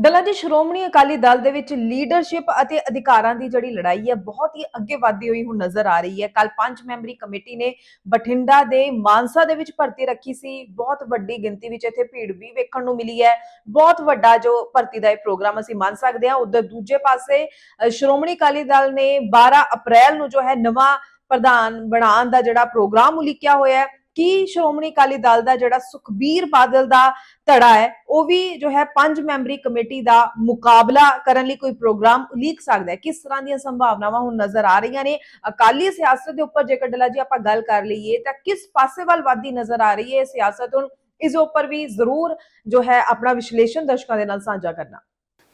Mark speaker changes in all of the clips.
Speaker 1: ਦਲਾਂ ਦੀ ਸ਼੍ਰੋਮਣੀ ਅਕਾਲੀ ਦਲ ਦੇ ਵਿੱਚ ਲੀਡਰਸ਼ਿਪ ਅਤੇ ਅਧਿਕਾਰਾਂ ਦੀ ਜਿਹੜੀ ਲੜਾਈ ਹੈ, ਬਹੁਤ ਹੀ ਅੱਗੇ ਵਧਦੀ ਹੋਈ ਹੁਣ ਨਜ਼ਰ ਆ ਰਹੀ ਹੈ। ਕੱਲ ਪੰਜ ਮੈਂਬਰੀ ਕਮੇਟੀ ਨੇ ਬਠਿੰਡਾ ਦੇ ਮਾਨਸਾ ਦੇ ਵਿੱਚ ਭਰਤੀ ਰੱਖੀ ਸੀ। ਬਹੁਤ ਵੱਡੀ ਗਿਣਤੀ ਵਿੱਚ ਇੱਥੇ ਭੀੜ ਵੀ ਵੇਖਣ ਨੂੰ ਮਿਲੀ ਹੈ। ਬਹੁਤ ਵੱਡਾ ਜੋ ਭਰਤੀ ਦਾ ਇਹ ਪ੍ਰੋਗਰਾਮ ਅਸੀਂ ਮੰਨ ਸਕਦੇ ਹਾਂ। ਉਧਰ ਦੂਜੇ ਪਾਸੇ ਸ਼੍ਰੋਮਣੀ ਅਕਾਲੀ ਦਲ ਨੇ 12 ਅਪ੍ਰੈਲ ਨੂੰ ਜੋ ਹੈ ਨਵਾਂ ਪ੍ਰਧਾਨ ਬਣਾਉਣ ਦਾ ਜਿਹੜਾ ਪ੍ਰੋਗਰਾਮ ਉਲੀਕਿਆ ਹੋਇਆ ਹੈ। ਕੀ ਸ਼੍ਰੋਮਣੀ ਅਕਾਲੀ ਦਲ ਦਾ ਜਿਹੜਾ ਸੁਖਬੀਰ ਬਾਦਲ ਦਾ ਧੜਾ ਹੈ, ਉਹ ਵੀ ਜੋ ਹੈ ਪੰਜ ਮੈਂਬਰੀ ਕਮੇਟੀ ਦਾ ਮੁਕਾਬਲਾ ਕਰਨ ਲਈ ਕੋਈ ਪ੍ਰੋਗਰਾਮ ਉਲੀਕ ਸਕਦਾ ਹੈ? ਕਿਸ ਤਰ੍ਹਾਂ ਦੀਆਂ ਸੰਭਾਵਨਾਵਾਂ ਹੁਣ ਨਜ਼ਰ ਆ ਰਹੀਆਂ ਨੇ? ਅਕਾਲੀ ਸਿਆਸਤ ਦੇ ਉੱਪਰ ਜੇਕਰ ਡਲਾ ਜੀ ਆਪਾਂ ਗੱਲ ਕਰ ਲਈਏ, ਤਾਂ ਕਿਸ ਪਾਸੇ ਵੱਲ ਵੱਧਦੀ ਨਜ਼ਰ ਆ ਰਹੀ ਹੈ ਸਿਆਸਤ? ਹੁਣ ਇਸ ਉੱਪਰ ਵੀ ਜ਼ਰੂਰ ਜੋ ਹੈ ਆਪਣਾ ਵਿਸ਼ਲੇਸ਼ਣ ਦਰਸ਼ਕਾਂ ਦੇ ਨਾਲ ਸਾਂਝਾ ਕਰਨਾ।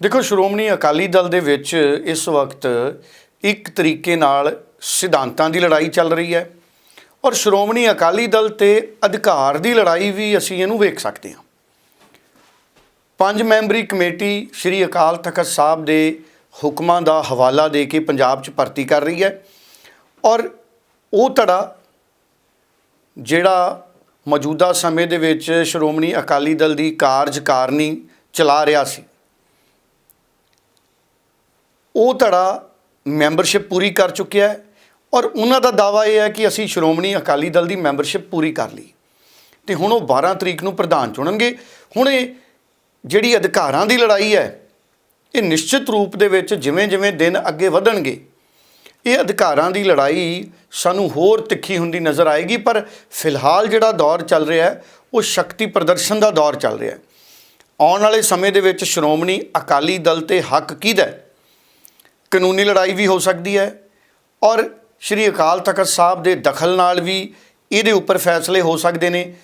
Speaker 2: ਦੇਖੋ, ਸ਼੍ਰੋਮਣੀ ਅਕਾਲੀ ਦਲ ਦੇ ਵਿੱਚ ਇਸ ਵਕਤ ਇੱਕ ਤਰੀਕੇ ਨਾਲ ਸਿਧਾਂਤਾਂ ਦੀ ਲੜਾਈ ਚੱਲ ਰਹੀ ਹੈ। ਔਰ ਸ਼੍ਰੋਮਣੀ ਅਕਾਲੀ ਦਲ ਤੇ ਅਧਿਕਾਰ ਦੀ ਲੜਾਈ ਵੀ ਅਸੀਂ ਇਹਨੂੰ ਵੇਖ ਸਕਦੇ ਹਾਂ। ਪੰਜ ਮੈਂਬਰੀ ਕਮੇਟੀ ਸ੍ਰੀ ਅਕਾਲ ਤਖਤ ਸਾਹਿਬ ਦੇ ਹੁਕਮਾਂ ਦਾ ਹਵਾਲਾ ਦੇ ਕੇ ਪੰਜਾਬ 'ਚ ਭਰਤੀ ਕਰ ਰਹੀ ਹੈ ਔਰ ਉਹ ਧੜਾ ਜਿਹੜਾ ਮੌਜੂਦਾ ਸਮੇਂ ਦੇ ਵਿੱਚ ਸ਼੍ਰੋਮਣੀ ਅਕਾਲੀ ਦਲ ਦੀ ਕਾਰਜਕਾਰਨੀ ਚਲਾ ਰਿਹਾ ਸੀ, ਉਹ ਧੜਾ ਮੈਂਬਰਸ਼ਿਪ ਪੂਰੀ ਕਰ ਚੁੱਕਿਆ ਹੈ। ਔਰ ਉਹਨਾਂ ਦਾ ਦਾਵਾ ਇਹ ਹੈ ਕਿ ਅਸੀਂ ਸ਼੍ਰੋਮਣੀ ਅਕਾਲੀ ਦਲ ਦੀ ਮੈਂਬਰਸ਼ਿਪ ਪੂਰੀ ਕਰ ਲਈ। ਤੇ ਹੁਣ ਉਹ 12 ਤਰੀਕ ਨੂੰ ਪ੍ਰਧਾਨ ਚੁਣਨਗੇ। ਹੁਣ ਇਹ ਜਿਹੜੀ ਅਧਿਕਾਰਾਂ ਦੀ ਲੜਾਈ ਹੈ, ਇਹ ਨਿਸ਼ਚਿਤ ਰੂਪ ਦੇ ਵਿੱਚ ਜਿਵੇਂ ਜਿਵੇਂ ਦਿਨ ਅੱਗੇ ਵਧਣਗੇ, ਇਹ ਅਧਿਕਾਰਾਂ ਦੀ ਲੜਾਈ ਸਾਨੂੰ ਹੋਰ ਤਿੱਖੀ ਹੁੰਦੀ ਨਜ਼ਰ ਆਏਗੀ। ਪਰ ਫਿਲਹਾਲ ਜਿਹੜਾ ਦੌਰ ਚੱਲ ਰਿਹਾ ਹੈ, ਉਹ ਸ਼ਕਤੀ ਪ੍ਰਦਰਸ਼ਨ ਦਾ ਦੌਰ ਚੱਲ ਰਿਹਾ ਹੈ। ਆਉਣ ਵਾਲੇ ਸਮੇਂ ਦੇ ਵਿੱਚ ਸ਼੍ਰੋਮਣੀ ਅਕਾਲੀ ਦਲ ਤੇ ਹੱਕ ਕਿਹਦਾ ਕਾਨੂੰਨੀ ਲੜਾਈ ਵੀ ਹੋ ਸਕਦੀ ਹੈ। ਔਰ ਸ਼੍ਰੀ ਅਕਾਲ ਤਖਤ ਸਾਹਿਬ ਦੇ ਦਖਲ ਨਾਲ ਵੀ ਇਹਦੇ ਉੱਪਰ ਫੈਸਲੇ ਹੋ ਸਕਦੇ ਨੇ।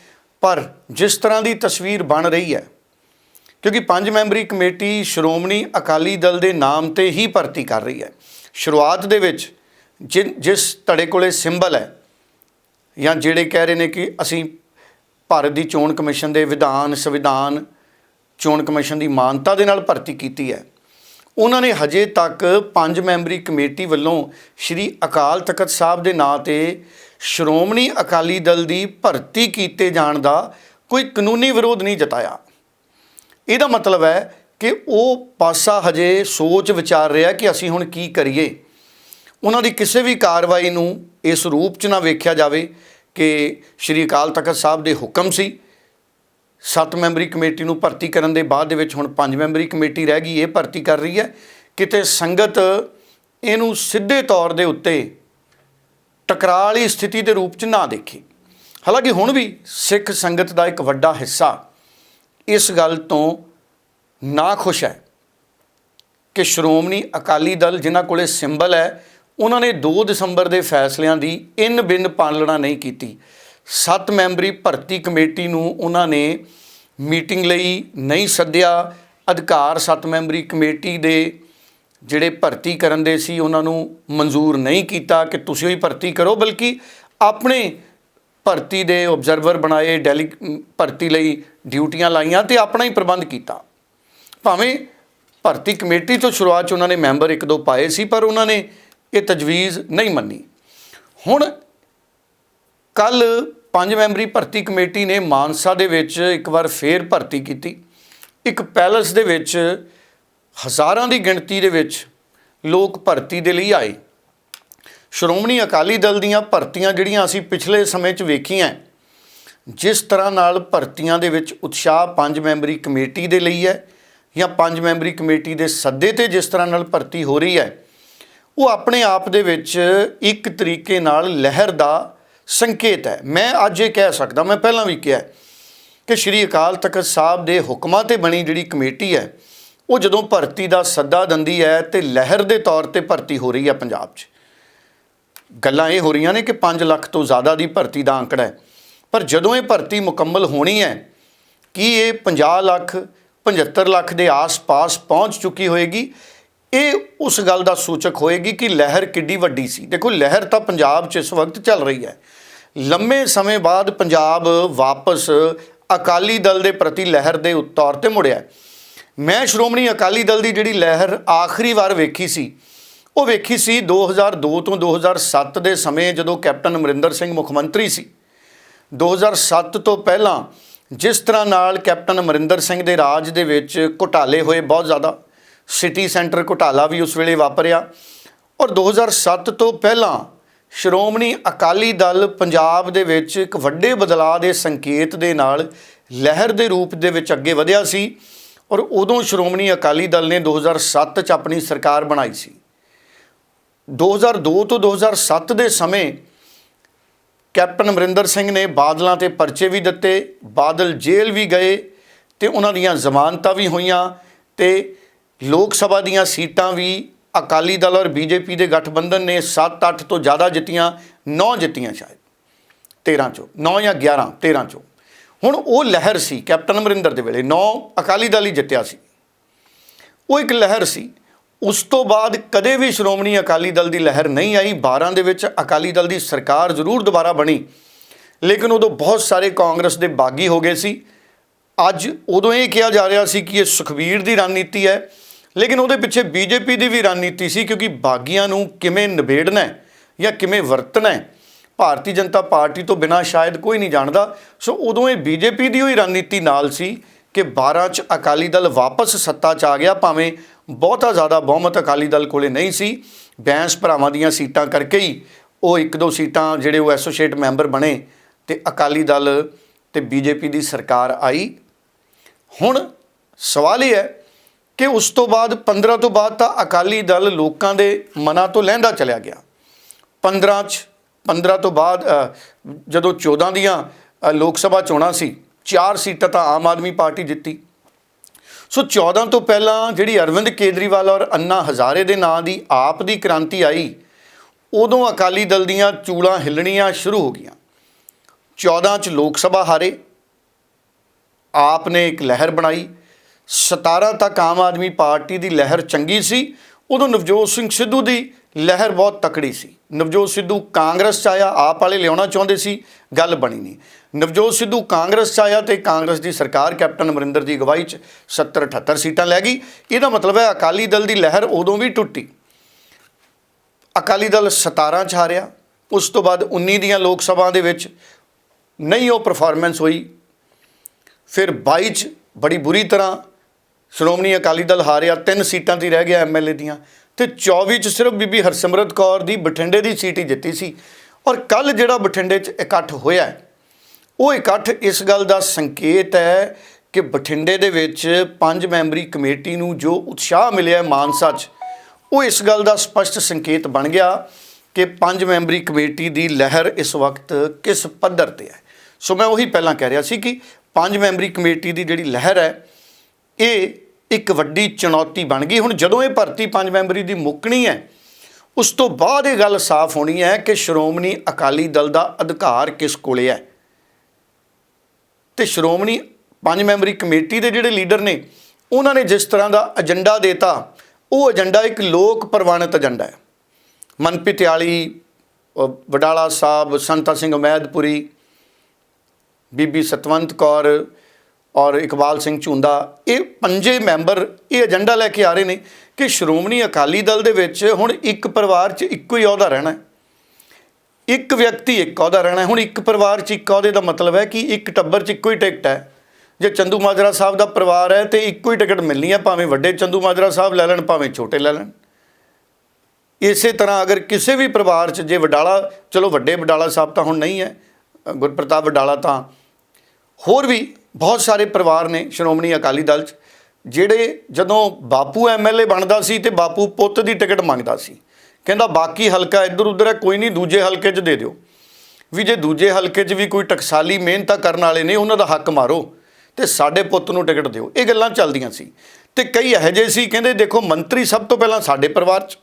Speaker 2: ਪਰ ਜਿਸ ਤਰ੍ਹਾਂ ਦੀ ਤਸਵੀਰ ਬਣ ਰਹੀ ਹੈ, ਕਿਉਂਕਿ ਪੰਜ ਮੈਂਬਰੀ ਕਮੇਟੀ ਸ਼੍ਰੋਮਣੀ ਅਕਾਲੀ ਦਲ ਦੇ ਨਾਮ ਤੇ ਹੀ ਭਰਤੀ ਕਰ ਰਹੀ ਹੈ। ਸ਼ੁਰੂਆਤ ਦੇ ਵਿੱਚ ਜਿ- ਜਿਸ ਧੜੇ ਕੋਲੇ ਸਿੰਬਲ ਹੈ, ਜਾਂ ਜਿਹੜੇ ਕਹਿ ਰਹੇ ਨੇ ਕਿ ਅਸੀਂ ਭਾਰਤ ਦੀ ਚੋਣ ਕਮਿਸ਼ਨ ਦੇ ਵਿਧਾਨ, ਸੰਵਿਧਾਨ, ਚੋਣ ਕਮਿਸ਼ਨ ਦੀ ਮਾਨਤਾ ਦੇ ਨਾਲ ਭਰਤੀ ਕੀਤੀ ਹੈ ਉਹਨਾਂ ਨੇ ਹਜੇ ਤੱਕ ਪੰਜ ਮੈਂਬਰੀ ਕਮੇਟੀ ਵੱਲੋਂ ਸ਼੍ਰੀ ਅਕਾਲ ਤਖਤ ਸਾਹਿਬ ਦੇ ਨਾਂ ਤੇ ਸ਼੍ਰੋਮਣੀ ਅਕਾਲੀ ਦਲ ਦੀ ਭਰਤੀ ਕੀਤੇ ਜਾਣ ਦਾ ਕੋਈ ਕਾਨੂੰਨੀ ਵਿਰੋਧ ਨਹੀਂ ਜਤਾਇਆ। ਇਹਦਾ ਮਤਲਬ ਹੈ ਕਿ ਉਹ ਪਾਸਾ ਹਜੇ ਸੋਚ ਵਿਚਾਰ ਰਿਹਾ ਕਿ ਅਸੀਂ ਹੁਣ ਕੀ ਕਰੀਏ। ਉਹਨਾਂ ਦੀ ਕਿਸੇ ਵੀ ਕਾਰਵਾਈ ਨੂੰ ਇਸ ਰੂਪ 'ਚ ਨਾ ਵੇਖਿਆ ਜਾਵੇ ਕਿ ਸ਼੍ਰੀ ਅਕਾਲ ਤਖਤ ਸਾਹਿਬ ਦੇ ਹੁਕਮ ਸੀ ਸੱਤ ਮੈਂਬਰੀ ਕਮੇਟੀ ਨੂੰ ਭਰਤੀ ਕਰਨ ਦੇ ਬਾਅਦ ਦੇ ਵਿੱਚ ਹੁਣ ਪੰਜ ਮੈਂਬਰੀ ਕਮੇਟੀ ਰਹਿ ਗਈ, ਇਹ ਭਰਤੀ ਕਰ ਰਹੀ ਹੈ। ਕਿਤੇ ਸੰਗਤ ਇਹਨੂੰ ਸਿੱਧੇ ਤੌਰ ਦੇ ਉੱਤੇ ਟਕਰਾਅ ਵਾਲੀ ਸਥਿਤੀ ਦੇ ਰੂਪ 'ਚ ਨਾ ਦੇਖੇ। ਹਾਲਾਂਕਿ ਹੁਣ ਵੀ ਸਿੱਖ ਸੰਗਤ ਦਾ ਇੱਕ ਵੱਡਾ ਹਿੱਸਾ ਇਸ ਗੱਲ ਤੋਂ ਨਾ ਖੁਸ਼ ਹੈ ਕਿ ਸ਼੍ਰੋਮਣੀ ਅਕਾਲੀ ਦਲ ਜਿਨ੍ਹਾਂ ਕੋਲੇ ਸਿੰਬਲ ਹੈ, ਉਹਨਾਂ ਨੇ 2 ਦਸੰਬਰ ਦੇ ਫੈਸਲਿਆਂ ਦੀ ਇਨ ਬਿਨ ਪਾਲਣਾ ਨਹੀਂ ਕੀਤੀ। ਸੱਤ ਮੈਂਬਰੀ ਭਰਤੀ ਕਮੇਟੀ ਨੂੰ ਉਹਨਾਂ ਨੇ ਮੀਟਿੰਗ ਲਈ ਨਹੀਂ ਸੱਦਿਆ। ਅਧਿਕਾਰ ਸੱਤ ਮੈਂਬਰੀ ਕਮੇਟੀ ਦੇ ਜਿਹੜੇ ਭਰਤੀ ਕਰਨ ਦੇ ਸੀ, ਉਹਨਾਂ ਨੂੰ ਮਨਜ਼ੂਰ ਨਹੀਂ ਕੀਤਾ ਕਿ ਤੁਸੀਂ ਹੀ ਭਰਤੀ ਕਰੋ, ਬਲਕਿ ਆਪਣੇ ਭਰਤੀ ਦੇ ਆਬਜ਼ਰਵਰ ਬਣਾਏ, ਡੈਲੀ, ਭਰਤੀ ਲਈ ਡਿਊਟੀਆਂ ਲਾਈਆਂ ਤੇ ਆਪਣਾ ਹੀ ਪ੍ਰਬੰਧ ਕੀਤਾ। ਭਾਵੇਂ ਭਰਤੀ ਕਮੇਟੀ ਤੋਂ ਸ਼ੁਰੂਆਤ 'ਚ ਉਹਨਾਂ ਨੇ ਮੈਂਬਰ ਇੱਕ ਦੋ ਪਾਏ ਸੀ, ਪਰ ਉਹਨਾਂ ਨੇ ਇਹ ਤਜਵੀਜ਼ ਨਹੀਂ ਮੰਨੀ। ਹੁਣ ਕੱਲ ਪੰਜ ਮੈਂਬਰੀ ਭਰਤੀ ਕਮੇਟੀ ਨੇ ਮਾਨਸਾ ਦੇ ਵਿੱਚ ਇੱਕ ਵਾਰ ਫੇਰ ਭਰਤੀ ਕੀਤੀ। ਇੱਕ ਪੈਲਸ ਦੇ ਵਿੱਚ ਹਜ਼ਾਰਾਂ ਦੀ ਗਿਣਤੀ ਦੇ ਵਿੱਚ ਲੋਕ ਭਰਤੀ ਦੇ ਲਈ ਆਏ। ਸ਼੍ਰੋਮਣੀ ਅਕਾਲੀ ਦਲ ਦੀਆਂ ਭਰਤੀਆਂ ਜਿਹੜੀਆਂ ਅਸੀਂ ਪਿਛਲੇ ਸਮੇਂ 'ਚ ਵੇਖੀਆਂ ਜਿਸ ਤਰ੍ਹਾਂ ਨਾਲ ਭਰਤੀਆਂ ਦੇ ਵਿੱਚ ਉਤਸ਼ਾਹ ਪੰਜ ਮੈਂਬਰੀ ਕਮੇਟੀ ਦੇ ਲਈ ਹੈ ਜਾਂ ਪੰਜ ਮੈਂਬਰੀ ਕਮੇਟੀ ਦੇ ਸੱਦੇ ਤੇ ਜਿਸ ਤਰ੍ਹਾਂ ਨਾਲ ਭਰਤੀ ਹੋ ਰਹੀ ਹੈ, ਉਹ ਆਪਣੇ ਆਪ ਦੇ ਵਿੱਚ ਇੱਕ ਤਰੀਕੇ ਨਾਲ ਲਹਿਰ ਦਾ ਸੰਕੇਤ ਹੈ। ਮੈਂ ਅੱਜ ਇਹ ਕਹਿ ਸਕਦਾ, ਮੈਂ ਪਹਿਲਾਂ ਵੀ ਕਿਹਾ ਕਿ ਸ਼੍ਰੀ ਅਕਾਲ ਤਖਤ ਸਾਹਿਬ ਦੇ ਹੁਕਮਾਂ ਤੇ ਬਣੀ ਜਿਹੜੀ ਕਮੇਟੀ ਹੈ, ਉਹ ਜਦੋਂ ਭਰਤੀ ਦਾ ਸੱਦਾ ਦਿੰਦੀ ਹੈ ਤੇ ਲਹਿਰ ਦੇ ਤੌਰ ਤੇ ਭਰਤੀ ਹੋ ਰਹੀ ਹੈ ਪੰਜਾਬ 'ਚ। ਗੱਲਾਂ ਇਹ ਹੋ ਰਹੀਆਂ ਨੇ ਕਿ 5 ਲੱਖ ਤੋਂ ਜ਼ਿਆਦਾ ਦੀ ਭਰਤੀ ਦਾ ਅੰਕੜਾ ਹੈ। ਪਰ ਜਦੋਂ ਇਹ ਭਰਤੀ ਮੁਕੰਮਲ ਹੋਣੀ ਹੈ, ਕੀ ਇਹ 50 ਲੱਖ 75 ਲੱਖ ਦੇ ਆਸ-ਪਾਸ ਪਹੁੰਚ ਚੁੱਕੀ ਹੋਏਗੀ? ਇਹ ਉਸ ਗੱਲ ਦਾ ਸੂਚਕ ਹੋਏਗੀ ਕਿ ਲਹਿਰ ਕਿੱਡੀ ਵੱਡੀ ਸੀ। ਦੇਖੋ, ਲਹਿਰ ਤਾਂ ਪੰਜਾਬ 'ਚ ਇਸ ਵਕਤ ਚੱਲ ਰਹੀ ਹੈ। ਲੰਮੇ ਸਮੇਂ ਬਾਅਦ ਪੰਜਾਬ ਵਾਪਸ ਅਕਾਲੀ ਦਲ ਦੇ ਪ੍ਰਤੀ ਲਹਿਰ ਦੇ ਤੌਰ ਤੇ ਮੁੜਿਆ ਮੈਂ ਸ਼੍ਰੋਮਣੀ ਅਕਾਲੀ ਦਲ ਦੀ ਜਿਹੜੀ ਲਹਿਰ ਆਖਰੀ ਵਾਰ ਵੇਖੀ ਸੀ, ਉਹ ਵੇਖੀ ਸੀ 2002 ਤੋਂ 2007 ਦੇ ਸਮੇਂ ਜਦੋਂ ਕੈਪਟਨ ਅਮਰਿੰਦਰ ਸਿੰਘ ਮੁੱਖ ਮੰਤਰੀ ਸੀ 2007 ਤੋਂ ਪਹਿਲਾਂ ਜਿਸ ਤਰ੍ਹਾਂ ਨਾਲ ਕੈਪਟਨ ਅਮਰਿੰਦਰ ਸਿੰਘ ਦੇ ਰਾਜ ਦੇ ਵਿੱਚ ਘੁਟਾਲੇ ਹੋਏ ਬਹੁਤ ਜ਼ਿਆਦਾ, ਸਿਟੀ ਸੈਂਟਰ ਘੁਟਾਲਾ ਵੀ ਉਸ ਵੇਲੇ ਵਾਪਰਿਆ ਔਰ 2007 ਤੋਂ ਪਹਿਲਾਂ ਸ਼੍ਰੋਮਣੀ ਅਕਾਲੀ ਦਲ ਪੰਜਾਬ ਦੇ ਵਿੱਚ ਇੱਕ ਵੱਡੇ ਬਦਲਾਅ ਦੇ ਸੰਕੇਤ ਦੇ ਨਾਲ ਲਹਿਰ ਦੇ ਰੂਪ ਦੇ ਵਿੱਚ ਅੱਗੇ ਵਧਿਆ ਸੀ ਔਰ ਉਦੋਂ ਸ਼੍ਰੋਮਣੀ ਅਕਾਲੀ ਦਲ ਨੇ 2007 ਚ ਆਪਣੀ ਸਰਕਾਰ ਬਣਾਈ ਸੀ। 2002 ਤੋਂ 2007 ਦੇ ਸਮੇਂ ਕੈਪਟਨ ਅਮਰਿੰਦਰ ਸਿੰਘ ਨੇ ਬਾਦਲਾਂ ਤੇ ਪਰਚੇ ਵੀ ਦਿੱਤੇ, ਬਾਦਲ ਜੇਲ੍ਹ ਵੀ ਗਏ ਤੇ ਉਹਨਾਂ ਦੀਆਂ ਜ਼ਮਾਨਤਾਂ ਵੀ ਹੋਈਆਂ ਤੇ ਲੋਕ ਸਭਾ ਦੀਆਂ ਸੀਟਾਂ ਵੀ ਅਕਾਲੀ ਦਲ ਔਰ ਬੀਜੇਪੀ ਦੇ ਗਠਬੰਧਨ ਨੇ 7-8 ਤੋਂ ਜ਼ਿਆਦਾ ਜਿੱਤੀਆਂ 9 ਜਿੱਤੀਆਂ ਸ਼ਾਇਦ 13 ਚੋਂ 9 ਜਾਂ 11 13 ਚੋਂ। ਹੁਣ ਉਹ ਲਹਿਰ ਸੀ ਕੈਪਟਨ ਅਮਰਿੰਦਰ ਦੇ ਵੇਲੇ 9 ਅਕਾਲੀ ਦਲ ਹੀ ਜਿੱਤਿਆ ਸੀ। ਉਹ ਇੱਕ ਲਹਿਰ ਸੀ। ਉਸ ਤੋਂ ਬਾਅਦ ਕਦੇ ਵੀ ਸ਼੍ਰੋਮਣੀ ਅਕਾਲੀ ਦਲ ਦੀ ਲਹਿਰ ਨਹੀਂ ਆਈ। 12 ਦੇ ਵਿੱਚ ਅਕਾਲੀ ਦਲ ਦੀ ਸਰਕਾਰ ਜ਼ਰੂਰ ਦੁਬਾਰਾ ਬਣੀ। ਲੇਕਿਨ ਉਦੋਂ ਬਹੁਤ ਸਾਰੇ ਕਾਂਗਰਸ ਦੇ ਬਾਗੀ ਹੋ ਗਏ ਸੀ। ਅੱਜ ਉਦੋਂ ਇਹ ਕਿਹਾ ਜਾ ਰਿਹਾ ਸੀ ਕਿ ਇਹ ਸੁਖਬੀਰ ਦੀ ਰਣਨੀਤੀ ਹੈ। ਲੇਕਿਨ ਉਹਦੇ ਪਿੱਛੇ ਬੀਜੇਪੀ ਦੀ ਵੀ ਰਣਨੀਤੀ ਸੀ ਕਿਉਂਕਿ ਬਾਗੀਆਂ ਨੂੰ ਕਿਵੇਂ ਨਿਬੇੜਨਾ ਹੈ ਜਾਂ ਕਿਵੇਂ ਵਰਤਣਾ ਹੈ, ਭਾਰਤੀ ਜਨਤਾ ਪਾਰਟੀ ਤੋਂ ਬਿਨਾਂ ਸ਼ਾਇਦ ਕੋਈ ਨਹੀਂ ਜਾਣਦਾ। ਸੋ ਉਦੋਂ ਇਹ ਬੀਜੇਪੀ ਦੀ ਹੋਈ ਰਣਨੀਤੀ ਨਾਲ ਸੀ ਕਿ 12 ਚ ਅਕਾਲੀ ਦਲ ਵਾਪਸ ਸੱਤਾ 'ਚ ਆ ਗਿਆ, ਭਾਵੇਂ ਬਹੁਤਾ ਜ਼ਿਆਦਾ ਬਹੁਮਤ ਅਕਾਲੀ ਦਲ ਕੋਲੇ ਨਹੀਂ ਸੀ। ਬੈਂਸ ਭਰਾਵਾਂ ਦੀਆਂ ਸੀਟਾਂ ਕਰਕੇ ਹੀ ਉਹ ਇੱਕ ਦੋ ਸੀਟਾਂ ਜਿਹੜੇ ਉਹ ਐਸੋਸੀਏਟ ਮੈਂਬਰ ਬਣੇ ਤੇ ਅਕਾਲੀ ਦਲ ਤੇ ਬੀਜੇਪੀ ਦੀ ਸਰਕਾਰ ਆਈ। ਹੁਣ ਸਵਾਲ ਇਹ ਹੈ ਕਿ ਉਸ ਤੋਂ ਬਾਅਦ 15 ਤੋਂ ਬਾਅਦ ਤਾਂ ਅਕਾਲੀ ਦਲ ਲੋਕਾਂ ਦੇ ਮਨਾਂ ਤੋਂ ਲਹਿੰਦਾ ਚਲਿਆ ਗਿਆ। 15 ਚ 15 ਤੋਂ ਬਾਅਦ ਜਦੋਂ 14 ਦੀਆਂ ਲੋਕ ਸਭਾ ਚੋਣਾਂ ਸੀ, ਚਾਰ ਸੀਟਾਂ ਤਾਂ ਆਮ ਆਦਮੀ ਪਾਰਟੀ ਜਿੱਤੀ। ਸੋ 14 ਤੋਂ ਪਹਿਲਾਂ ਜਿਹੜੀ ਅਰਵਿੰਦ ਕੇਜਰੀਵਾਲ ਔਰ ਅੰਨਾ ਹਜ਼ਾਰੇ ਦੇ ਨਾਂ ਦੀ ਆਪ ਦੀ ਕ੍ਰਾਂਤੀ ਆਈ, ਉਦੋਂ ਅਕਾਲੀ ਦਲ ਦੀਆਂ ਚੂੜਾਂ ਹਿੱਲਣੀਆਂ ਸ਼ੁਰੂ ਹੋ ਗਈਆਂ। 14 ਚ ਲੋਕ ਸਭਾ ਹਾਰੇ, ਆਪ ਨੇ ਇੱਕ ਲਹਿਰ ਬਣਾਈ 17 ਤੱਕ ਆਮ ਆਦਮੀ ਪਾਰਟੀ ਦੀ ਲਹਿਰ ਚੰਗੀ ਸੀ, ਉਦੋਂ ਨਵਜੋਤ ਸਿੰਘ ਸਿੱਧੂ ਦੀ ਲਹਿਰ ਬਹੁਤ ਤਕੜੀ ਸੀ। ਨਵਜੋਤ ਸਿੱਧੂ ਕਾਂਗਰਸ ਚ ਆਇਆ, ਆਪ ਵਾਲੇ ਲਿਆਉਣਾ ਚਾਹੁੰਦੇ ਸੀ, ਗੱਲ ਬਣੀ ਨਹੀਂ। ਨਵਜੋਤ ਸਿੱਧੂ ਕਾਂਗਰਸ ਚ ਆਇਆ ਤੇ ਕਾਂਗਰਸ ਦੀ ਸਰਕਾਰ ਕੈਪਟਨ ਅਮਰਿੰਦਰ ਦੀ ਅਗਵਾਈ ਚ 70 78 ਸੀਟਾਂ ਲੈ ਗਈ। ਇਹਦਾ ਮਤਲਬ ਹੈ ਅਕਾਲੀ ਦਲ ਦੀ ਲਹਿਰ ਉਦੋਂ ਵੀ ਟੁੱਟੀ। ਅਕਾਲੀ ਦਲ 17 ਚ ਹਾਰਿਆ। ਉਸ ਤੋਂ ਬਾਅਦ 19 ਦੀਆਂ ਲੋਕ ਸਭਾ ਦੇ ਵਿੱਚ ਨਹੀਂ ਉਹ ਪਰਫਾਰਮੈਂਸ ਹੋਈ। ਫਿਰ 22 ਚ ਬੜੀ ਬੁਰੀ ਤਰ੍ਹਾਂ ਸ਼੍ਰੋਮਣੀ ਅਕਾਲੀ ਦਲ ਹਾਰਿਆ, ਤਿੰਨ ਸੀਟਾਂ ਤੇ ਰਹਿ ਗਿਆ ਐਮਐਲਏ ਦੀਆਂ। ਤੇ 24 ਚ ਸਿਰਫ ਬੀਬੀ ਹਰਸਿਮਰਤ ਕੌਰ ਦੀ ਬਠਿੰਡੇ ਦੀ ਸੀਟ ਹੀ ਜਿੱਤੀ ਸੀ। ਔਰ ਕੱਲ ਜਿਹੜਾ ਬਠਿੰਡੇ ਚ ਇਕੱਠ ਹੋਇਆ ਉਹ ਇਕੱਠ ਇਸ ਗੱਲ ਦਾ ਸੰਕੇਤ ਹੈ ਕਿ ਬਠਿੰਡੇ ਦੇ ਵਿੱਚ ਪੰਜ ਮੈਂਬਰੀ ਕਮੇਟੀ ਨੂੰ ਜੋ ਉਤਸ਼ਾਹ ਮਿਲਿਆ ਮਾਨਸਾ 'ਚ, ਉਹ ਇਸ ਗੱਲ ਦਾ ਸਪਸ਼ਟ ਸੰਕੇਤ ਬਣ ਗਿਆ ਕਿ ਪੰਜ ਮੈਂਬਰੀ ਕਮੇਟੀ ਦੀ ਲਹਿਰ ਇਸ ਵਕਤ ਕਿਸ ਪੱਧਰ ਤੇ ਹੈ। ਸੋ ਮੈਂ ਉਹੀ ਪਹਿਲਾਂ ਕਹਿ ਰਿਹਾ ਸੀ ਕਿ ਪੰਜ ਮੈਂਬਰੀ ਕਮੇਟੀ ਦੀ ਜਿਹੜੀ ਲਹਿਰ ਹੈ, ਇਹ ਇੱਕ ਵੱਡੀ ਚੁਣੌਤੀ ਬਣ ਗਈ। ਹੁਣ ਜਦੋਂ ਇਹ ਭਰਤੀ ਪੰਜ ਮੈਂਬਰੀ ਦੀ ਮੁੱਕਣੀ ਹੈ, ਉਸ ਤੋਂ ਬਾਅਦ ਇਹ ਗੱਲ ਸਾਫ਼ ਹੋਣੀ ਹੈ ਕਿ ਸ਼੍ਰੋਮਣੀ ਅਕਾਲੀ ਦਲ ਦਾ ਅਧਿਕਾਰ ਕਿਸ ਕੋਲੇ ਹੈ। ਤੇ ਸ਼੍ਰੋਮਣੀ ਪੰਜ ਮੈਂਬਰੀ ਕਮੇਟੀ ਦੇ ਜਿਹੜੇ ਲੀਡਰ ਨੇ, ਉਹਨਾਂ ਨੇ ਜਿਸ ਤਰ੍ਹਾਂ ਦਾ ਏਜੰਡਾ ਦਿੱਤਾ, ਉਹ ਏਜੰਡਾ ਇੱਕ ਲੋਕ ਪ੍ਰਵਾਨਿਤ ਏਜੰਡਾ ਹੈ। ਮਨਪ੍ਰੀਤ ਆਲੀ ਵਡਾਲਾ ਸਾਹਿਬ, ਸੰਤਾ ਸਿੰਘ ਅਮੈਦਪੁਰੀ ਬੀਬੀ ਸਤਵੰਤ ਕੌਰ ਔਰ ਇਕਬਾਲ ਸਿੰਘ ਝੁੰਦਾ ਇਹ ਪੰਜੇ ਮੈਂਬਰ ਇਹ ਏਜੰਡਾ ਲੈ ਕੇ ਆ ਰਹੇ ਨੇ ਕਿ ਸ਼੍ਰੋਮਣੀ ਅਕਾਲੀ ਦਲ ਦੇ ਵਿੱਚ ਹੁਣ ਇੱਕ ਪਰਿਵਾਰ 'ਚ ਇੱਕੋ ਹੀ ਅਹੁਦਾ ਰਹਿਣਾ ਹੈ। ਇੱਕ ਵਿਅਕਤੀ ਇੱਕ ਅਹੁਦਾ ਰਹਿਣਾ ਹੁਣ ਇੱਕ ਪਰਿਵਾਰ 'ਚ ਇੱਕ ਅਹੁਦੇ ਦਾ ਮਤਲਬ ਹੈ ਕਿ ਇੱਕ ਟੱਬਰ 'ਚ ਇੱਕੋ ਹੀ ਟਿਕਟ ਹੈ। ਜੇ ਚੰਦੂ ਮਾਜਰਾ ਸਾਹਿਬ ਦਾ ਪਰਿਵਾਰ ਹੈ ਤੇ ਇੱਕੋ ਹੀ ਟਿਕਟ ਮਿਲਣੀ ਹੈ, ਭਾਵੇਂ ਵੱਡੇ ਚੰਦੂ ਮਾਜਰਾ ਸਾਹਿਬ ਲੈ ਲੈਣ, ਭਾਵੇਂ ਛੋਟੇ ਲੈ ਲੈਣ। ਇਸੇ ਤਰ੍ਹਾਂ ਅਗਰ ਕਿਸੇ ਵੀ ਪਰਿਵਾਰ 'ਚ ਜੇ ਵਡਾਲਾ, ਚਲੋ ਵੱਡੇ ਵਡਾਲਾ ਸਾਹਿਬ ਤਾਂ ਹੁਣ ਨਹੀਂ ਹੈ, ਗੁਰਪ੍ਰਤਾਪ ਵਡਾਲਾ ਤਾਂ ਹੋਰ ਵੀ ਬਹੁਤ ਸਾਰੇ ਪਰਿਵਾਰ ਨੇ ਸ਼੍ਰੋਮਣੀ ਅਕਾਲੀ ਦਲ 'ਚ, ਜਿਹੜੇ ਜਦੋਂ ਬਾਪੂ ਐਮਐਲਏ ਬਣਦਾ ਸੀ ਤੇ ਬਾਪੂ ਪੁੱਤ ਦੀ ਟਿਕਟ ਮੰਗਦਾ ਸੀ। ਕਹਿੰਦਾ ਬਾਕੀ ਹਲਕਾ ਇੱਧਰ ਉੱਧਰ ਹੈ, ਕੋਈ ਨਹੀਂ, ਦੂਜੇ ਹਲਕੇ 'ਚ ਦੇ ਦਿਓ। ਵੀ ਜੇ ਦੂਜੇ ਹਲਕੇ 'ਚ ਵੀ ਕੋਈ ਟਕਸਾਲੀ ਮਿਹਨਤਾਂ ਕਰਨ ਵਾਲੇ ਨੇ, ਉਹਨਾਂ ਦਾ ਹੱਕ ਮਾਰੋ ਤੇ ਸਾਡੇ ਪੁੱਤ ਨੂੰ ਟਿਕਟ ਦਿਓ। ਇਹ ਗੱਲਾਂ ਚੱਲਦੀਆਂ ਸੀ। ਤੇ ਕਈ ਇਹੋ ਜਿਹੇ ਸੀ, ਕਹਿੰਦੇ ਦੇਖੋ ਮੰਤਰੀ ਸਭ ਤੋਂ ਪਹਿਲਾਂ ਸਾਡੇ ਪਰਿਵਾਰ 'ਚ।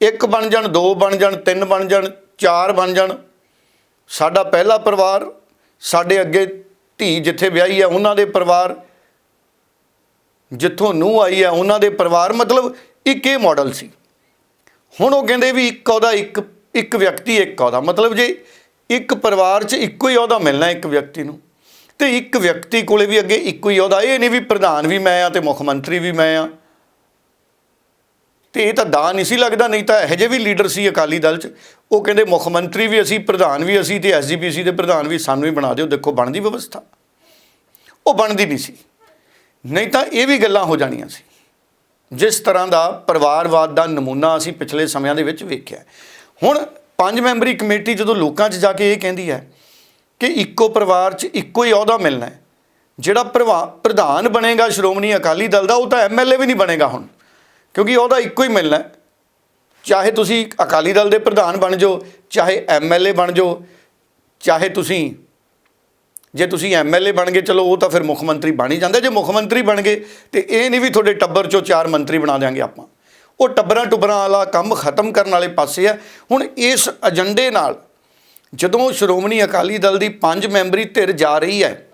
Speaker 2: ਇੱਕ ਬਣ ਜਾਣ, ਦੋ ਬਣ ਜਾਣ, ਤਿੰਨ ਬਣ ਜਾਣ, ਚਾਰ ਬਣ ਜਾਣ। ਸਾਡਾ ਪਹਿਲਾ ਪਰਿਵਾਰ ਸਾਡੇ ਅੱਗੇ ਧੀ ਜਿੱਥੇ ਵਿਆਹੀ ਹੈ ਉਹਨਾਂ ਦੇ ਪਰਿਵਾਰ ਜਿੱਥੋਂ ਨੂੰ ਆਈ ਹੈ ਉਹਨਾਂ ਦੇ ਪਰਿਵਾਰ, ਮਤਲਬ ਇੱਕ ਇਹ ਮਾਡਲ ਸੀ। ਹੁਣ ਉਹ ਕਹਿੰਦੇ ਵੀ ਇੱਕ ਉਹਦਾ ਇੱਕ ਇੱਕ ਵਿਅਕਤੀ ਇੱਕ ਉਹਦਾ। ਮਤਲਬ ਜੇ ਇੱਕ ਪਰਿਵਾਰ 'ਚ ਇੱਕੋ ਹੀ ਉਹਦਾ ਮਿਲਣਾ ਇੱਕ ਵਿਅਕਤੀ ਨੂੰ। ਤੇ ਇੱਕ ਵਿਅਕਤੀ ਕੋਲੇ ਵੀ ਅੱਗੇ ਇੱਕੋ ਹੀ ਅਹੁਦਾ ਇਹ ਨਹੀਂ ਵੀ ਪ੍ਰਧਾਨ ਵੀ ਮੈਂ ਆ ਤੇ ਮੁੱਖ ਮੰਤਰੀ ਵੀ ਮੈਂ ਆ। ਤੇ ਇਹ ਤਾਂ ਦਾ ਨਹੀਂ ਸੀ ਲੱਗਦਾ, ਨਹੀਂ ਤਾਂ ਇਹੋ ਜਿਹੇ ਵੀ ਲੀਡਰ ਸੀ ਅਕਾਲੀ ਦਲ 'ਚ। ਉਹ ਕਹਿੰਦੇ ਮੁੱਖ ਮੰਤਰੀ ਵੀ ਅਸੀਂ, ਪ੍ਰਧਾਨ ਵੀ ਅਸੀਂ ਤੇ ਐਸਜੀਪੀਸੀ ਦੇ ਪ੍ਰਧਾਨ ਵੀ ਸਾਨੂੰ ਹੀ ਬਣਾ ਦਿਓ, ਦੇਖੋ ਬਣਦੀ ਵਿਵਸਥਾ। ਉਹ ਬਣਦੀ ਨਹੀਂ ਸੀ। ਨਹੀਂ ਤਾਂ ਇਹ ਵੀ ਗੱਲਾਂ ਹੋ ਜਾਣੀਆਂ ਸੀ। ਜਿਸ ਤਰ੍ਹਾਂ ਦਾ ਪਰਿਵਾਰਵਾਦ ਦਾ ਨਮੂਨਾ ਅਸੀਂ ਪਿਛਲੇ ਸਮਿਆਂ ਦੇ ਵਿੱਚ ਵੇਖਿਆ। ਹੁਣ ਪੰਜ ਮੈਂਬਰੀ ਕਮੇਟੀ ਜਦੋਂ ਲੋਕਾਂ 'ਚ ਜਾ ਕੇ ਇਹ ਕਹਿੰਦੀ ਹੈ ਕਿ ਇੱਕੋ ਪਰਿਵਾਰ 'ਚ ਇੱਕੋ ਹੀ ਅਹੁਦਾ ਮਿਲਣਾ ਹੈ, ਜਿਹੜਾ ਪ੍ਰਵਾ- ਪ੍ਰਧਾਨ ਬਣੇਗਾ ਸ਼੍ਰੋਮਣੀ ਅਕਾਲੀ ਦਲ ਦਾ, ਉਹ ਤਾਂ ਐਮਐਲਏ ਵੀ ਨਹੀਂ ਬਣੇਗਾ ਹੁਣ। ਕਿਉਂਕਿ ਉਹਦਾ ਇੱਕੋ ਹੀ ਮਿਲਣਾ ਚਾਹੇ ਤੁਸੀਂ ਅਕਾਲੀ ਦਲ ਦੇ ਪ੍ਰਧਾਨ ਬਣ ਜਾਓ, ਚਾਹੇ ਐਮਐਲਏ ਬਣ ਜਾਓ, ਚਾਹੇ ਤੁਸੀਂ, ਜੇ ਤੁਸੀਂ ਐਮਐਲਏ ਬਣ ਗਏ, ਚਲੋ ਉਹ ਤਾਂ ਫਿਰ ਮੁੱਖ ਮੰਤਰੀ ਬਣ ਹੀ ਜਾਂਦਾ। ਜੇ ਮੁੱਖ ਮੰਤਰੀ ਬਣ ਗਏ, ਤੇ ਇਹ ਨਹੀਂ ਵੀ ਤੁਹਾਡੇ ਟੱਬਰ ਚੋਂ ਚਾਰ ਮੰਤਰੀ ਬਣਾ ਦਿਆਂਗੇ ਆਪਾਂ। ਉਹ ਟੱਬਰਾਂ ਟੁੱਬਰਾਂ ਵਾਲਾ ਕੰਮ ਖਤਮ ਕਰਨ ਵਾਲੇ ਪਾਸੇ ਆ। ਹੁਣ ਇਸ ਏਜੰਡੇ ਨਾਲ ਜਦੋਂ ਸ਼੍ਰੋਮਣੀ ਅਕਾਲੀ ਦਲ ਦੀ ਪੰਜ ਮੈਂਬਰੀ ਧਿਰ ਜਾ ਰਹੀ ਹੈ,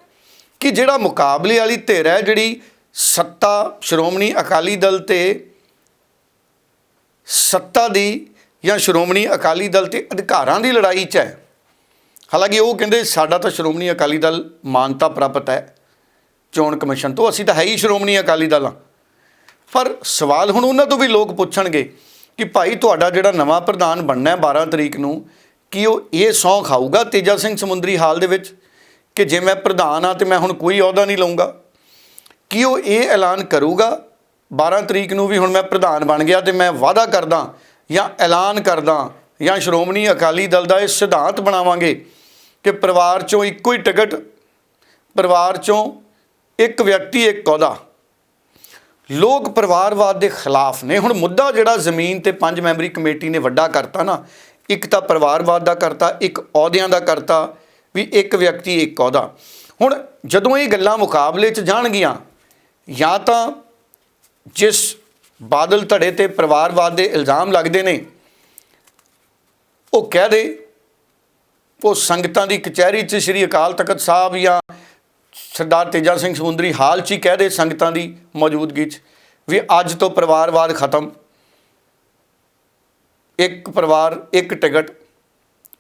Speaker 2: ਕਿ ਜਿਹੜਾ ਮੁਕਾਬਲੇ ਵਾਲੀ ਧਿਰ ਹੈ, ਜਿਹੜੀ ਸੱਤਾ ਸ਼੍ਰੋਮਣੀ ਅਕਾਲੀ ਦਲ ਤੇ ਸੱਤਾ ਦੀ ਜਾਂ ਸ਼੍ਰੋਮਣੀ ਅਕਾਲੀ ਦਲ ਤੇ ਅਧਿਕਾਰਾਂ ਦੀ ਲੜਾਈ 'ਚ ਹੈ। ਹਾਲਾਂਕਿ ਉਹ ਕਹਿੰਦੇ ਸਾਡਾ ਤਾਂ ਸ਼੍ਰੋਮਣੀ ਅਕਾਲੀ ਦਲ ਮਾਨਤਾ ਪ੍ਰਾਪਤ ਹੈ। ਚੋਣ ਕਮਿਸ਼ਨ ਤੋਂ ਅਸੀਂ ਤਾਂ ਹੈ ਹੀ ਸ਼੍ਰੋਮਣੀ ਅਕਾਲੀ ਦਲ ਹਾਂ। ਪਰ ਸਵਾਲ ਹੁਣ ਉਹਨਾਂ ਤੋਂ ਵੀ ਲੋਕ ਪੁੱਛਣਗੇ ਕਿ ਭਾਈ ਤੁਹਾਡਾ ਜਿਹੜਾ ਨਵਾਂ ਪ੍ਰਧਾਨ ਬਣਨਾ ਹੈ 12 ਤਰੀਕ ਨੂੰ, ਕੀ ਉਹ ਇਹ ਸਹੁੰ ਖਾਊਗਾ ਤੇਜਾ ਸਿੰਘ ਸਮੁੰਦਰੀ ਹਾਲ ਦੇ ਵਿੱਚ? ਕਿ ਜੇ ਮੈਂ ਪ੍ਰਧਾਨ ਆ ਤੇ ਮੈਂ ਹੁਣ ਕੋਈ ਅਹੁਦਾ ਨਹੀਂ ਲਵਾਂਗਾ ਕੀ ਉਹ ਇਹ ਐਲਾਨ ਕਰੂਗਾ 12 ਤਰੀਕ ਨੂੰ ਵੀ ਹੁਣ ਮੈਂ ਪ੍ਰਧਾਨ ਬਣ ਗਿਆ ਤੇ ਮੈਂ ਵਾਅਦਾ ਕਰਦਾ ਜਾਂ ਐਲਾਨ ਕਰਦਾ ਜਾਂ ਸ਼੍ਰੋਮਣੀ ਅਕਾਲੀ ਦਲ ਦਾ ਇਹ ਸਿਧਾਂਤ ਬਣਾਵਾਂਗੇ ਕਿ ਪਰਿਵਾਰ ਚੋਂ ਇੱਕੋ ਹੀ ਟਿਕਟ, ਪਰਿਵਾਰ ਚੋਂ ਇੱਕ ਵਿਅਕਤੀ, ਇੱਕ ਅਹੁਦਾ। ਲੋਕ ਪਰਿਵਾਰਵਾਦ ਦੇ ਖਿਲਾਫ ਨੇ। ਹੁਣ ਮੁੱਦਾ ਜਿਹੜਾ ਜ਼ਮੀਨ ਤੇ ਪੰਜ ਮੈਂਬਰੀ ਕਮੇਟੀ ਨੇ ਵੱਡਾ ਕਰਤਾ ਨਾ, ਇੱਕ ਤਾਂ ਪਰਿਵਾਰਵਾਦ ਦਾ ਕਰਤਾ, ਇੱਕ ਅਹੁਦਿਆਂ ਦਾ ਕਰਤਾ, ਵੀ ਇੱਕ ਵਿਅਕਤੀ, ਇੱਕ ਅਹੁਦਾ। ਹੁਣ ਜਦੋਂ ਇਹ ਗੱਲਾਂ ਮੁਕਾਬਲੇ 'ਚ ਜਾਣਗੀਆਂ, ਜਾਂ ਤਾਂ ਜਿਸ ਬਾਦਲ ਧੜੇ ਤੇ ਪਰਿਵਾਰਵਾਦ ਦੇ ਇਲਜ਼ਾਮ ਲੱਗਦੇ ਨੇ, ਉਹ ਕਹਿ ਦੇ, ਉਹ ਸੰਗਤਾਂ ਦੀ ਕਚਹਿਰੀ 'ਚ ਸ੍ਰੀ ਅਕਾਲ ਤਖਤ ਸਾਹਿਬ ਜਾਂ ਸਰਦਾਰ ਤੇਜਾ ਸਿੰਘ ਸਮੁੰਦਰੀ ਹਾਲ 'ਚ ਹੀ ਕਹਿ ਦੇ ਸੰਗਤਾਂ ਦੀ ਮੌਜੂਦਗੀ 'ਚ ਵੀ ਅੱਜ ਤੋਂ ਪਰਿਵਾਰਵਾਦ ਖਤਮ। ਇੱਕ ਪਰਿਵਾਰ, ਇੱਕ ਟਿਕਟ,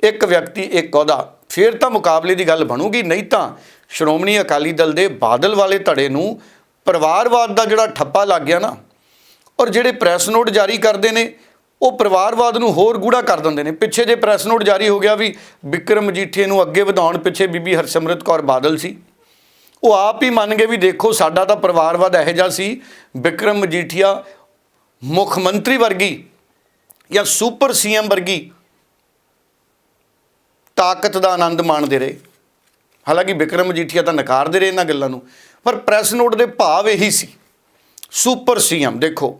Speaker 2: ਇੱਕ ਵਿਅਕਤੀ, ਇੱਕ ਅਹੁਦਾ। ਫਿਰ ਤਾਂ ਮੁਕਾਬਲੇ ਦੀ ਗੱਲ ਬਣੂਗੀ, ਨਹੀਂ ਤਾਂ ਸ਼੍ਰੋਮਣੀ ਅਕਾਲੀ ਦਲ ਦੇ ਬਾਦਲ ਵਾਲੇ ਧੜੇ ਨੂੰ ਪਰਿਵਾਰਵਾਦ ਦਾ ਜਿਹੜਾ ਠੱਪਾ ਲੱਗ ਗਿਆ ਨਾ, ਔਰ ਜਿਹੜੇ ਪ੍ਰੈਸ ਨੋਟ ਜਾਰੀ ਕਰਦੇ ਨੇ, ਉਹ ਪਰਿਵਾਰਵਾਦ ਨੂੰ ਹੋਰ ਗੂੜਾ ਕਰ ਦਿੰਦੇ ਨੇ। ਪਿੱਛੇ ਜੇ ਪ੍ਰੈਸ ਨੋਟ ਜਾਰੀ ਹੋ ਗਿਆ ਵੀ ਵਿਕਰਮ ਮਜੀਠੀਏ ਨੂੰ ਅੱਗੇ ਵਧਾਉਣ ਪਿੱਛੇ ਬੀਬੀ ਹਰਸਿਮਰਤ ਕੌਰ ਬਾਦਲ ਸੀ। ਉਹ ਆਪ ਹੀ ਮੰਨ ਗਏ ਵੀ ਦੇਖੋ, ਸਾਡਾ ਤਾਂ ਪਰਿਵਾਰਵਾਦ ਇਹੋ ਜਿਹਾ ਸੀ ਵਿਕਰਮ ਮਜੀਠੀਆ ਮੁੱਖ ਮੰਤਰੀ ਵਰਗੀ ਜਾਂ ਸੁਪਰ ਸੀਐਮ ਵਰਗੀ ਤਾਕਤ ਦਾ ਆਨੰਦ ਮਾਣਦੇ ਰਹੇ। ਹਾਲਾਂਕਿ ਵਿਕਰਮ ਮਜੀਠੀਆ ਤਾਂ ਨਕਾਰਦੇ ਰਹੇ ਇਹਨਾਂ ਗੱਲਾਂ ਨੂੰ। ਪਰ ਪ੍ਰੈਸ ਨੋਟ ਦੇ ਭਾਵ ਇਹੀ ਸੀ। ਸੁਪਰ ਸੀਐਮ, ਦੇਖੋ।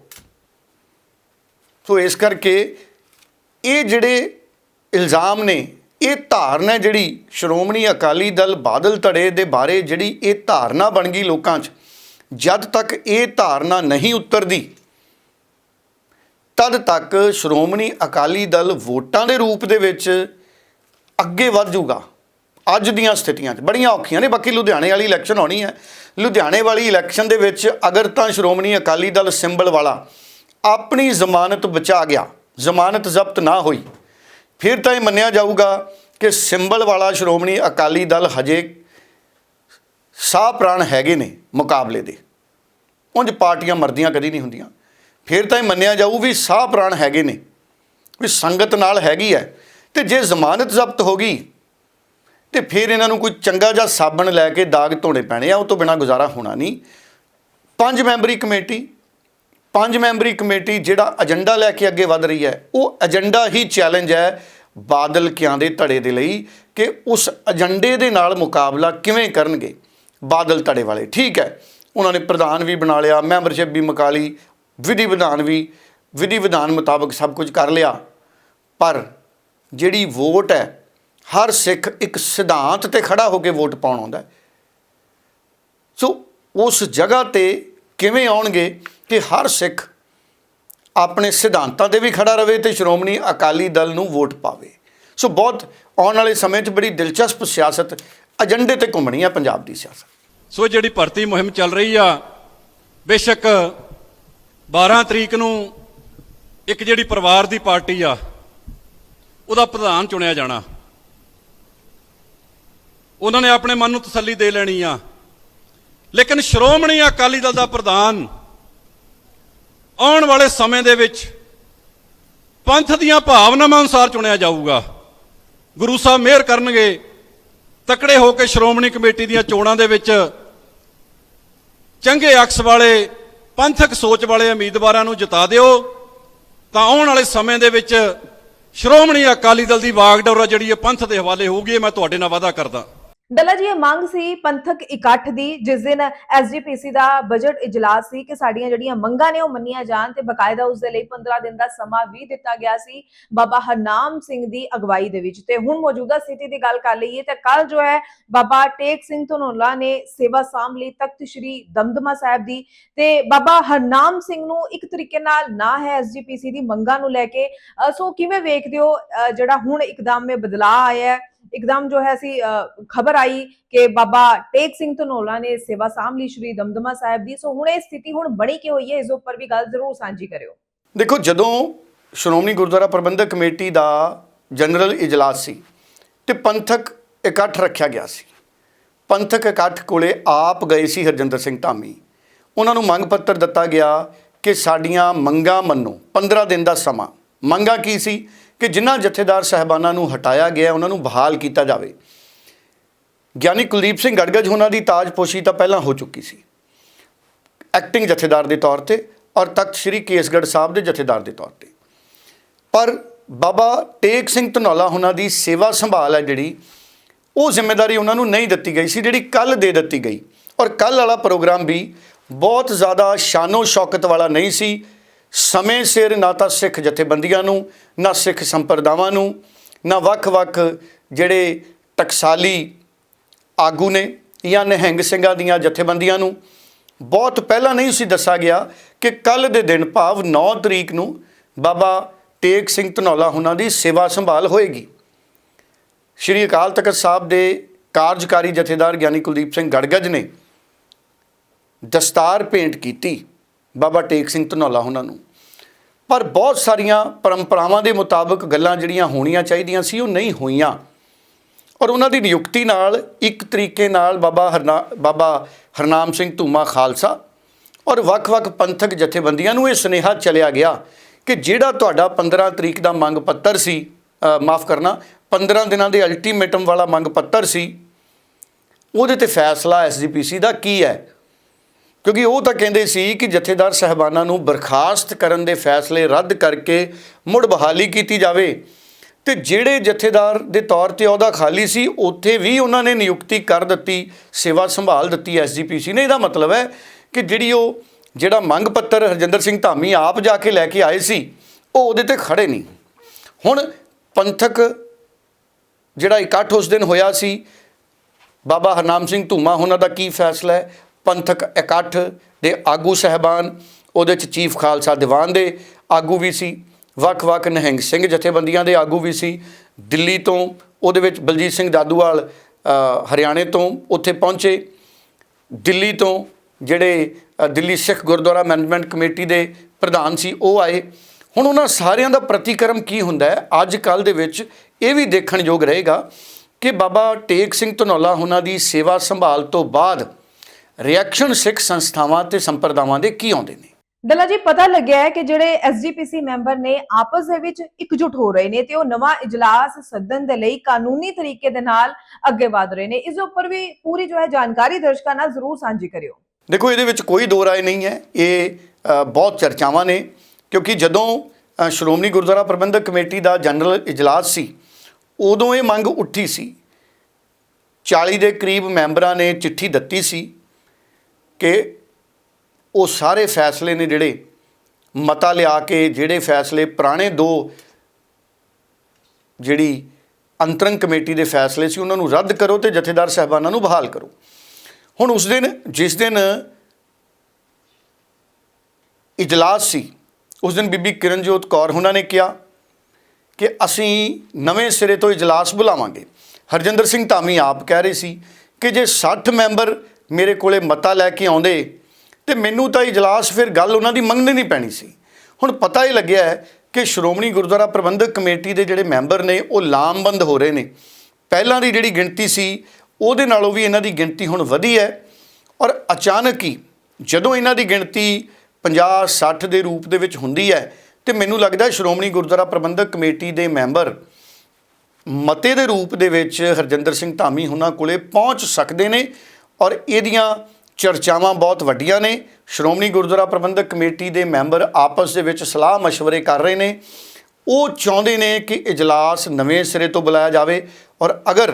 Speaker 2: ਸੋ ਇਸ ਕਰਕੇ ਇਹ ਜਿਹੜੇ ਇਲਜ਼ਾਮ ਨੇ, ਇਹ ਧਾਰਨਾ ਜਿਹੜੀ ਸ਼੍ਰੋਮਣੀ ਅਕਾਲੀ ਦਲ ਬਾਦਲ ਧੜੇ ਦੇ ਬਾਰੇ ਜਿਹੜੀ ਇਹ ਧਾਰਨਾ ਬਣ ਗਈ ਲੋਕਾਂ 'ਚ, ਜਦ ਤੱਕ ਇਹ ਧਾਰਨਾ ਨਹੀਂ ਉਤਰਦੀ, ਤਦ ਤੱਕ ਸ਼੍ਰੋਮਣੀ ਅਕਾਲੀ ਦਲ ਵੋਟਾਂ ਦੇ ਰੂਪ ਦੇ ਵਿੱਚ ਅੱਗੇ ਵੱਧ ਜਾਊਗਾ। ਅੱਜ ਦੀਆਂ ਸਥਿਤੀਆਂ 'ਚ। ਬੜੀਆਂ ਔਖੀਆਂ ਨੇ। ਬਾਕੀ ਲੁਧਿਆਣੇ ਵਾਲੀ ਇਲੈਕਸ਼ਨ ਹੋਣੀ ਹੈ। ਲੁਧਿਆਣੇ ਵਾਲੀ ਇਲੈਕਸ਼ਨ ਦੇ ਵਿੱਚ ਅਗਰ ਤਾਂ ਸ਼੍ਰੋਮਣੀ ਅਕਾਲੀ ਦਲ ਸਿੰਬਲ ਵਾਲਾ ਆਪਣੀ ਜ਼ਮਾਨਤ ਬਚਾ ਗਿਆ, ਜ਼ਮਾਨਤ ਜ਼ਬਤ ਨਾ ਹੋਈ, ਫਿਰ ਤਾਂ ਇਹ ਮੰਨਿਆ ਜਾਊਗਾ ਕਿ ਸਿੰਬਲ ਵਾਲਾ ਸ਼੍ਰੋਮਣੀ ਅਕਾਲੀ ਦਲ ਹਜੇ ਸਾਹ ਪ੍ਰਾਣ ਹੈਗੇ ਨੇ ਮੁਕਾਬਲੇ ਦੇ। ਉਂਝ ਪਾਰਟੀਆਂ ਮਰਦੀਆਂ ਕਦੀ ਨਹੀਂ ਹੁੰਦੀਆਂ। ਫਿਰ ਤਾਂ ਇਹ ਮੰਨਿਆ ਜਾਊ ਵੀ ਸਾਹ ਪ੍ਰਾਣ ਹੈਗੇ ਨੇ, ਵੀ ਸੰਗਤ ਨਾਲ ਹੈਗੀ ਹੈ ਤੇ ਜੇ ਜ਼ਮਾਨਤ ਜ਼ਬਤ ਹੋ ਗਈ ਤੇ ਫਿਰ ਇਹਨਾਂ ਨੂੰ ਕੋਈ ਚੰਗਾ ਜਿਹਾ ਸਾਬਣ ਲੈ ਕੇ ਦਾਗ ਧੋਣੇ ਪੈਣੇ ਆ, ਉਹ ਤੋਂ ਬਿਨਾ ਗੁਜ਼ਾਰਾ ਹੋਣਾ ਨਹੀਂ। ਪੰਜ ਮੈਂਬਰੀ ਕਮੇਟੀ, ਪੰਜ ਮੈਂਬਰੀ ਕਮੇਟੀ ਜਿਹੜਾ ਏਜੰਡਾ ਲੈ ਕੇ ਅੱਗੇ ਵਧ ਰਹੀ ਹੈ, ਉਹ ਏਜੰਡਾ ਹੀ ਚੈਲੰਜ ਹੈ ਬਾਦਲ ਕਿਆਂ ਦੇ ਧੜੇ ਦੇ ਲਈ ਕਿ ਉਸ ਏਜੰਡੇ ਦੇ ਨਾਲ ਮੁਕਾਬਲਾ ਕਿਵੇਂ ਕਰਨਗੇ ਬਾਦਲ ਧੜੇ ਵਾਲੇ। ਠੀਕ ਹੈ, ਉਹਨਾਂ ਨੇ ਪ੍ਰਧਾਨ ਵੀ ਬਣਾ ਲਿਆ, ਮੈਂਬਰਸ਼ਿਪ ਵੀ ਮੁਕਾ ਲਈ, ਵਿਧੀ ਵਿਧਾਨ ਵੀ, ਵਿਧੀ ਵਿਧਾਨ ਮੁਤਾਬਕ ਸਭ ਕੁਝ ਕਰ ਲਿਆ। ਪਰ ਜਿਹੜੀ ਵੋਟ ਹੈ ਹਰ ਸਿੱਖ ਇੱਕ ਸਿਧਾਂਤ ਤੇ ਖੜਾ ਹੋ ਕੇ ਵੋਟ ਪਾਉਣ ਆਉਂਦਾ ਸੋ ਉਸ ਜਗ੍ਹਾ ਤੇ ਕਿਵੇਂ ਆਉਣਗੇ ਕਿ ਹਰ ਸਿੱਖ ਆਪਣੇ ਸਿਧਾਂਤਾਂ ਤੇ ਵੀ ਖੜਾ ਰਵੇ ਤੇ ਸ਼੍ਰੋਮਣੀ ਅਕਾਲੀ ਦਲ ਨੂੰ ਵੋਟ ਪਾਵੇ। ਸੋ ਬਹੁਤ ਆਉਣ ਵਾਲੇ ਸਮੇਂ 'ਚ ਬੜੀ ਦਿਲਚਸਪ ਸਿਆਸਤ, ਏਜੰਡੇ ਤੇ ਘੁੰਮਣੀ ਆ ਪੰਜਾਬ ਦੀ ਸਿਆਸਤ।
Speaker 3: ਸੋ ਜਿਹੜੀ ਭਰਤੀ ਮੁਹਿੰਮ ਚੱਲ ਰਹੀ ਆ, ਬੇਸ਼ੱਕ 12 ਤਰੀਕ ਨੂੰ ਇੱਕ ਜਿਹੜੀ ਪਰਿਵਾਰ ਦੀ ਪਾਰਟੀ ਆ, ਉਹਦਾ ਪ੍ਰਧਾਨ ਚੁਣਿਆ ਜਾਣਾ। ਉਹਨਾਂ ਨੇ ਆਪਣੇ ਮਨ ਨੂੰ ਤਸੱਲੀ ਦੇ ਲੈਣੀ ਆ। ਲੇਕਿਨ ਸ਼੍ਰੋਮਣੀ ਅਕਾਲੀ ਦਲ ਦਾ ਪ੍ਰਧਾਨ ਆਉਣ ਵਾਲੇ ਸਮੇਂ ਦੇ ਵਿੱਚ ਪੰਥ ਦੀਆਂ ਭਾਵਨਾਵਾਂ ਅਨੁਸਾਰ ਚੁਣਿਆ ਜਾਊਗਾ। ਗੁਰੂ ਸਾਹਿਬ ਮਿਹਰ ਕਰਨਗੇ, ਤਕੜੇ ਹੋ ਕੇ ਸ਼੍ਰੋਮਣੀ ਕਮੇਟੀ ਦੀਆਂ ਚੋਣਾਂ ਦੇ ਵਿੱਚ ਚੰਗੇ ਅਕਸ ਵਾਲੇ, ਪੰਥਕ ਸੋਚ ਵਾਲੇ ਉਮੀਦਵਾਰਾਂ ਨੂੰ ਜਿਤਾ ਦਿਓ। ਤਾਂ ਆਉਣ ਵਾਲੇ ਸਮੇਂ ਦੇ ਵਿੱਚ ਸ਼੍ਰੋਮਣੀ ਅਕਾਲੀ ਦਲ ਦੀ ਵਾਗਡੋਰ ਜਿਹੜੀ ਇਹ ਪੰਥ ਦੇ ਹਵਾਲੇ ਹੋਊਗੀ, ਇਹ ਮੈਂ ਤੁਹਾਡੇ ਨਾਲ ਵਾਅਦਾ ਕਰਦਾ।
Speaker 1: ਡੱਲਾ ਜੀ ਇਹ ਮੰਗ ਸੀ ਪੰਥਕ ਇਕੱਠ ਦੀ ਜਿਸ ਦਿਨ ਐਸਜੀਪੀਸੀ ਦਾ ਬਜਟ ਇਜਲਾਸ ਸੀ ਕਿ ਸਾਡੀਆਂ ਜਿਹੜੀਆਂ ਮੰਗਾਂ ਨੇ ਉਹ ਮੰਨੀਆਂ ਜਾਣ ਤੇ ਬਕਾਇਦਾ ਉਸ ਦੇ ਲਈ 15 ਦਿਨ ਦਾ ਸਮਾਂ ਵੀ ਦਿੱਤਾ ਗਿਆ ਸੀ ਬਾਬਾ ਹਰਨਾਮ ਸਿੰਘ ਦੀ ਅਗਵਾਈ ਦੇ ਵਿੱਚ। ਤੇ ਹੁਣ ਮੌਜੂਦਾ ਸਥਿਤੀ ਦੀ ਗੱਲ ਕਰ ਲਈਏ ਤਾਂ ਕੱਲ ਜੋ ਹੈ ਬਾਬਾ ਟੇਕ ਸਿੰਘ ਧਨੋਲਾ ਨੇ ਸੇਵਾ ਸਾਂਭ ਲਈ ਤਖਤ ਸ੍ਰੀ ਦਮਦਮਾ ਸਾਹਿਬ ਦੀ ਤੇ ਬਾਬਾ ਹਰਨਾਮ ਸਿੰਘ ਨੂੰ ਇੱਕ ਤਰੀਕੇ ਨਾਲ ਨਾ ਹੈ ਐਸਜੀਪੀਸੀ ਦੀ ਮੰਗਾਂ ਨੂੰ ਲੈ ਕੇ। ਅ, ਸੋ ਕਿਵੇਂ ਵੇਖਦੇ ਹੋ ਅ, ਜਿਹੜਾ ਹੁਣ ਇੱਕਦਮ ਇਹ ਬਦਲਾਅ ਆਇਆ ਹੈ? ਇੱਕਦਮ ਜੋ ਹੈ ਅਸੀਂ ਖਬਰ ਆਈ ਕਿ ਬਾਬਾ ਟੇਕ ਸਿੰਘ ਧਨੋਲਾ ਨੇ ਸੇਵਾ ਸਾਂਭ ਲਈ ਸ਼੍ਰੀ ਦਮਦਮਾ ਸਾਹਿਬ ਦੀ। ਸੋ ਹੁਣ ਇਹ ਸਥਿਤੀ ਹੁਣ ਬਣੀ ਕਿ ਹੋਈ ਹੈ? ਇਸ ਉੱਪਰ ਵੀ ਗੱਲ ਜ਼ਰੂਰ ਸਾਂਝੀ ਕਰਿਓ।
Speaker 2: ਦੇਖੋ, ਜਦੋਂ ਸ਼੍ਰੋਮਣੀ ਗੁਰਦੁਆਰਾ ਪ੍ਰਬੰਧਕ ਕਮੇਟੀ ਦਾ ਜਨਰਲ ਇਜਲਾਸ ਸੀ ਤੇ ਪੰਥਕ ਇਕੱਠ ਰੱਖਿਆ ਗਿਆ ਸੀ, ਪੰਥਕ ਇਕੱਠ ਕੋਲੇ ਆਪ ਗਏ ਸੀ ਹਰਜਿੰਦਰ ਸਿੰਘ ਧਾਮੀ। ਉਹਨਾਂ ਨੂੰ ਮੰਗ ਪੱਤਰ ਦਿੱਤਾ ਗਿਆ ਕਿ ਸਾਡੀਆਂ ਮੰਗਾਂ ਮੰਨੋ 15 ਦਿਨ ਦਾ ਸਮਾਂ। ਮੰਗਾਂ ਕੀ ਸੀ? ਕਿ ਜਿਨ੍ਹਾਂ ਜਥੇਦਾਰ ਸਹਿਬਾਨਾਂ ਨੂੰ ਹਟਾਇਆ ਗਿਆ, ਉਹਨਾਂ ਨੂੰ ਬਹਾਲ ਕੀਤਾ ਜਾਵੇ। ਗਿਆਨੀ ਕੁਲਦੀਪ ਸਿੰਘ ਗੜਗੜ ਉਹਨਾਂ ਦੀ ਤਾਜਪੋਸ਼ੀ ਤਾਂ ਪਹਿਲਾਂ ਹੋ ਚੁੱਕੀ ਸੀ। ਐਕਟਿੰਗ ਜਥੇਦਾਰ ਦੇ ਤੌਰ ਤੇ ਔਰ ਤਖਤ ਸ੍ਰੀ ਕੇਸਗੜ੍ਹ ਸਾਹਿਬ ਦੇ ਜਥੇਦਾਰ ਦੇ ਤੌਰ ਤੇ। ਪਰ ਬਾਬਾ ਟੇਕ ਸਿੰਘ ਧਨੌਲਾ ਉਹਨਾਂ ਦੀ ਸੇਵਾ ਸੰਭਾਲ ਹੈ ਜਿਹੜੀ, ਉਹ ਜ਼ਿੰਮੇਵਾਰੀ ਉਹਨਾਂ ਨੂੰ ਨਹੀਂ ਦਿੱਤੀ ਗਈ ਸੀ, ਜਿਹੜੀ ਕੱਲ ਦੇ ਦਿੱਤੀ ਗਈ। ਔਰ ਕੱਲ ਵਾਲਾ ਪ੍ਰੋਗਰਾਮ ਵੀ ਬਹੁਤ ਜ਼ਿਆਦਾ ਸ਼ਾਨੋ ਸ਼ੌਕਤ ਵਾਲਾ ਨਹੀਂ ਸੀ ਸਮੇਂ ਸਿਰ ਨਾ ਤਾਂ ਸਿੱਖ ਜਥੇਬੰਦੀਆਂ ਨੂੰ, ਨਾ ਸਿੱਖ ਸੰਪਰਦਾਵਾਂ ਨੂੰ, ਨਾ ਵੱਖ-ਵੱਖ ਜਿਹੜੇ ਟਕਸਾਲੀ ਆਗੂ ਨੇ ਜਾਂ ਨਿਹੰਗ ਸਿੰਘਾਂ ਦੀਆਂ ਜਥੇਬੰਦੀਆਂ ਨੂੰ, ਬਹੁਤ ਪਹਿਲਾਂ ਨਹੀਂ ਸੀ ਦੱਸਿਆ ਗਿਆ ਕਿ ਕੱਲ ਦੇ ਦਿਨ ਭਾਵ 9 ਤਰੀਕ ਨੂੰ ਬਾਬਾ ਟੇਕ ਸਿੰਘ ਧਨੌਲਾ ਉਹਨਾਂ ਦੀ ਸੇਵਾ ਸੰਭਾਲ ਹੋਏਗੀ। ਸ਼੍ਰੀ ਅਕਾਲ ਤਖਤ ਸਾਹਿਬ ਦੇ ਕਾਰਜਕਾਰੀ ਜਥੇਦਾਰ ਗਿਆਨੀ ਕੁਲਦੀਪ ਸਿੰਘ ਗੜਗਜ ਨੇ ਦਸਤਾਰ ਭੇਂਟ ਕੀਤੀ। ਬਾਬਾ ਟੇਕ ਸਿੰਘ ਧਨੌਲਾ ਉਹਨਾਂ ਨੂੰ। ਪਰ ਬਹੁਤ ਸਾਰੀਆਂ ਪਰੰਪਰਾਵਾਂ ਦੇ ਮੁਤਾਬਕ ਗੱਲਾਂ ਜਿਹੜੀਆਂ ਹੋਣੀਆਂ ਚਾਹੀਦੀਆਂ ਸੀ, ਉਹ ਨਹੀਂ ਹੋਈਆਂ। ਔਰ ਉਹਨਾਂ ਦੀ ਨਿਯੁਕਤੀ ਨਾਲ ਇੱਕ ਤਰੀਕੇ ਨਾਲ ਬਾਬਾ ਹਰਨਾ, ਬਾਬਾ ਹਰਨਾਮ ਸਿੰਘ ਧੂਮਾ ਖਾਲਸਾ ਔਰ ਵੱਖ-ਵੱਖ ਪੰਥਕ ਜਥੇਬੰਦੀਆਂ ਨੂੰ ਇਹ ਸੁਨੇਹਾ ਚਲਿਆ ਗਿਆ ਕਿ ਜਿਹੜਾ ਤੁਹਾਡਾ 15 ਤਰੀਕ ਦਾ ਮੰਗ ਪੱਤਰ ਸੀ ਮਾਫ ਕਰਨਾ 15 ਦਿਨਾਂ ਦੇ ਅਲਟੀਮੇਟਮ ਵਾਲਾ ਮੰਗ ਪੱਤਰ ਸੀ, ਉਹਦੇ ਤੇ ਫੈਸਲਾ ਐਸਜੀਪੀਸੀ ਦਾ ਕੀ ਹੈ? ਕਿਉਂਕਿ ਉਹ ਤਾਂ ਕਹਿੰਦੇ ਸੀ ਕਿ ਜਥੇਦਾਰ ਸਹਿਬਾਨਾਂ ਨੂੰ ਬਰਖਾਸਤ ਕਰਨ ਦੇ ਫੈਸਲੇ ਰੱਦ ਕਰਕੇ ਮੁੜ ਬਹਾਲੀ ਕੀਤੀ ਜਾਵੇ। ਤੇ ਜਿਹੜੇ ਜਥੇਦਾਰ ਦੇ ਤੌਰ ਤੇ ਅਹੁਦਾ ਖਾਲੀ ਸੀ, ਉੱਥੇ ਵੀ ਉਹਨਾਂ ਨੇ ਨਿਯੁਕਤੀ ਕਰ ਦਿੱਤੀ, ਸੇਵਾ ਸੰਭਾਲ ਦਿੱਤੀ ਐਸਜੀਪੀਸੀ ਨੇ। ਇਹਦਾ ਮਤਲਬ ਹੈ ਕਿ ਜਿਹੜੀ ਉਹ, ਜਿਹੜਾ ਮੰਗ ਪੱਤਰ ਹਰਜਿੰਦਰ ਸਿੰਘ ਧਾਮੀ ਆਪ ਜਾ ਕੇ ਲੈ ਕੇ ਆਏ ਸੀ, ਉਹ ਉਹਦੇ ਤੇ ਖੜੇ ਨਹੀਂ। ਹੁਣ ਪੰਥਕ ਜਿਹੜਾ ਇਕੱਠ ਉਸ ਦਿਨ ਹੋਇਆ ਸੀ, ਬਾਬਾ ਹਰਨਾਮ ਸਿੰਘ ਧੂਮਾ, ਉਹਨਾਂ ਦਾ ਕੀ ਫੈਸਲਾ ਹੈ? ਪੰਥਕ ਇਕੱਠ ਦੇ ਆਗੂ ਸਹਿਬਾਨ, ਉਹਦੇ ਚ ਚੀਫ ਖਾਲਸਾ ਦੀਵਾਨ ਦੇ ਆਗੂ ਵੀ ਸੀ, ਵੱਖ-ਵੱਖ ਨਹਿੰਗ ਸਿੰਘ ਜਥੇਬੰਦੀਆਂ ਦੇ ਆਗੂ ਵੀ ਸੀ, ਦਿੱਲੀ ਤੋਂ, ਉਹਦੇ ਵਿੱਚ ਬਲਜੀਤ ਸਿੰਘ ਦਾਦੂਵਾਲ ਹਰਿਆਣੇ ਤੋਂ ਉੱਥੇ ਪਹੁੰਚੇ, ਦਿੱਲੀ ਤੋਂ ਜਿਹੜੇ ਦਿੱਲੀ ਸਿੱਖ ਗੁਰਦੁਆਰਾ ਮੈਨੇਜਮੈਂਟ ਕਮੇਟੀ ਦੇ ਪ੍ਰਧਾਨ ਸੀ, ਉਹ ਆਏ। ਹੁਣ ਉਹਨਾਂ ਸਾਰਿਆਂ ਦਾ ਪ੍ਰਤੀਕਰਮ ਕੀ ਹੁੰਦਾ ਹੈ? ਅੱਜ ਕੱਲ ਦੇ ਵਿੱਚ ਇਹ ਵੀ ਦੇਖਣ ਯੋਗ ਰਹੇਗਾ ਕਿ ਬਾਬਾ ਟੇਕ ਸਿੰਘ ਧਨੌਲਾ, ਉਹਨਾਂ ਦੀ ਸੇਵਾ ਸੰਭਾਲ ਤੋਂ ਬਾਅਦ ਰਿਐਕਸ਼ਨ ਸਿੱਖ ਸੰਸਥਾਵਾਂ ਤੇ ਸੰਪਰਦਾਵਾਂ ਦੇ ਕੀ ਆਉਂਦੇ ਨੇ?
Speaker 1: ਡੱਲਾ ਜੀ ਪਤਾ ਲੱਗਿਆ ਹੈ ਕਿ ਜਿਹੜੇ ਐਸਜੀਪੀਸੀ ਮੈਂਬਰ ਨੇ ਆਪਸ ਦੇ ਵਿੱਚ ਇਕਜੁੱਟ ਹੋ ਰਹੇ ਨੇ ਤੇ ਉਹ ਨਵਾਂ ਇਜਲਾਸ ਸੱਦਣ ਦੇ ਲਈ ਕਾਨੂੰਨੀ ਤਰੀਕੇ ਦੇ ਨਾਲ ਅੱਗੇ ਵਧ ਰਹੇ ਨੇ। ਇਸ ਉੱਪਰ ਵੀ ਪੂਰੀ ਜੋ ਹੈ ਜਾਣਕਾਰੀ ਦਰਸ਼ਕਾਂ ਨਾਲ ਜ਼ਰੂਰ ਸਾਂਝੀ ਕਰਿਓ।
Speaker 2: ਦੇਖੋ ਇਹਦੇ ਵਿੱਚ ਕੋਈ ਦੋ ਰਾਏ ਨਹੀਂ ਹੈ। ਇਹ ਅ, ਬਹੁਤ ਚਰਚਾਵਾਂ ਨੇ ਕਿਉਂਕਿ ਜਦੋਂ ਅ, ਸ਼੍ਰੋਮਣੀ ਗੁਰਦੁਆਰਾ ਪ੍ਰਬੰਧਕ ਕਮੇਟੀ ਦਾ ਜਨਰਲ ਇਜਲਾਸ ਸੀ ਉਦੋਂ ਇਹ ਮੰਗ ਉੱਠੀ ਸੀ। 40 ਦੇ ਕਰੀਬ ਮੈਂਬਰਾਂ ਨੇ ਚਿੱਠੀ ਦਿੱਤੀ ਸੀ। ਕਿ ਉਹ ਸਾਰੇ ਫੈਸਲੇ ਨੇ ਜਿਹੜੇ ਮਤਾ ਲਿਆ ਕੇ ਜਿਹੜੇ ਫੈਸਲੇ ਪੁਰਾਣੇ ਦੋ ਜਿਹੜੀ ਅੰਤਰੰਗ ਕਮੇਟੀ ਦੇ ਫੈਸਲੇ ਸੀ ਉਹਨਾਂ ਨੂੰ ਰੱਦ ਕਰੋ ਤੇ ਜਥੇਦਾਰ ਸਹਿਬਾਨਾਂ ਨੂੰ ਬਹਾਲ ਕਰੋ। ਹੁਣ ਉਸ ਦਿਨ, ਜਿਸ ਦਿਨ ਇਜਲਾਸ ਸੀ, ਉਸ ਦਿਨ ਬੀਬੀ ਕਿਰਨਜੋਤ ਕੌਰ ਉਹਨਾਂ ਨੇ ਕਿਹਾ ਕਿ ਅਸੀਂ ਨਵੇਂ ਸਿਰੇ ਤੋਂ ਇਜਲਾਸ ਬੁਲਾਵਾਂਗੇ। ਹਰਜਿੰਦਰ ਸਿੰਘ ਧਾਮੀ ਆਪ ਕਹਿ ਰਹੇ ਸੀ ਕਿ ਜੇ 60 ਮੈਂਬਰ ਮੇਰੇ ਕੋਲੇ ਮਤਾ ਲੈ ਕੇ ਆਉਂਦੇ ਤੇ ਮੈਨੂੰ ਤਾਂ ਇਜਲਾਸ ਫਿਰ ਗੱਲ ਉਹਨਾਂ ਦੀ ਮੰਗਣੀ ਨਹੀਂ ਪੈਣੀ ਸੀ। ਹੁਣ ਪਤਾ ਹੀ ਲੱਗਿਆ ਹੈ ਕਿ ਸ਼੍ਰੋਮਣੀ ਗੁਰਦੁਆਰਾ ਪ੍ਰਬੰਧਕ ਕਮੇਟੀ ਦੇ ਜਿਹੜੇ ਮੈਂਬਰ ਨੇ, ਉਹ ਲਾਮਬੰਦ ਹੋ ਰਹੇ ਨੇ। ਪਹਿਲਾਂ ਦੀ ਜਿਹੜੀ ਗਿਣਤੀ ਸੀ, ਉਹਦੇ ਨਾਲੋਂ ਵੀ ਇਹਨਾਂ ਦੀ ਗਿਣਤੀ ਹੁਣ ਵਧੀ ਹੈ ਔਰ ਅਚਾਨਕ ਹੀ ਜਦੋਂ ਇਹਨਾਂ ਦੀ ਗਿਣਤੀ 50 60 ਦੇ ਰੂਪ ਦੇ ਵਿੱਚ ਹੁੰਦੀ ਹੈ ਤੇ ਮੈਨੂੰ ਲੱਗਦਾ ਸ਼੍ਰੋਮਣੀ ਗੁਰਦੁਆਰਾ ਪ੍ਰਬੰਧਕ ਕਮੇਟੀ ਦੇ ਮੈਂਬਰ ਮਤੇ ਦੇ ਰੂਪ ਦੇ ਵਿੱਚ ਹਰਜਿੰਦਰ ਸਿੰਘ ਧਾਮੀ ਹੁਣਾਂ ਕੋਲੇ ਪਹੁੰਚ ਸਕਦੇ ਨੇ ਔਰ ਇਹਦੀਆਂ ਚਰਚਾਵਾਂ ਬਹੁਤ ਵੱਡੀਆਂ ਨੇ। ਸ਼੍ਰੋਮਣੀ ਗੁਰਦੁਆਰਾ ਪ੍ਰਬੰਧਕ ਕਮੇਟੀ ਦੇ ਮੈਂਬਰ ਆਪਸ ਦੇ ਵਿੱਚ ਸਲਾਹ مشਵਰੇ ਕਰ ਰਹੇ ਨੇ। ਉਹ ਚਾਹੁੰਦੇ ਨੇ ਕਿ ਇਜਲਾਸ ਨਵੇਂ ਸਿਰੇ ਤੋਂ ਬੁਲਾਇਆ ਜਾਵੇ ਔਰ ਅਗਰ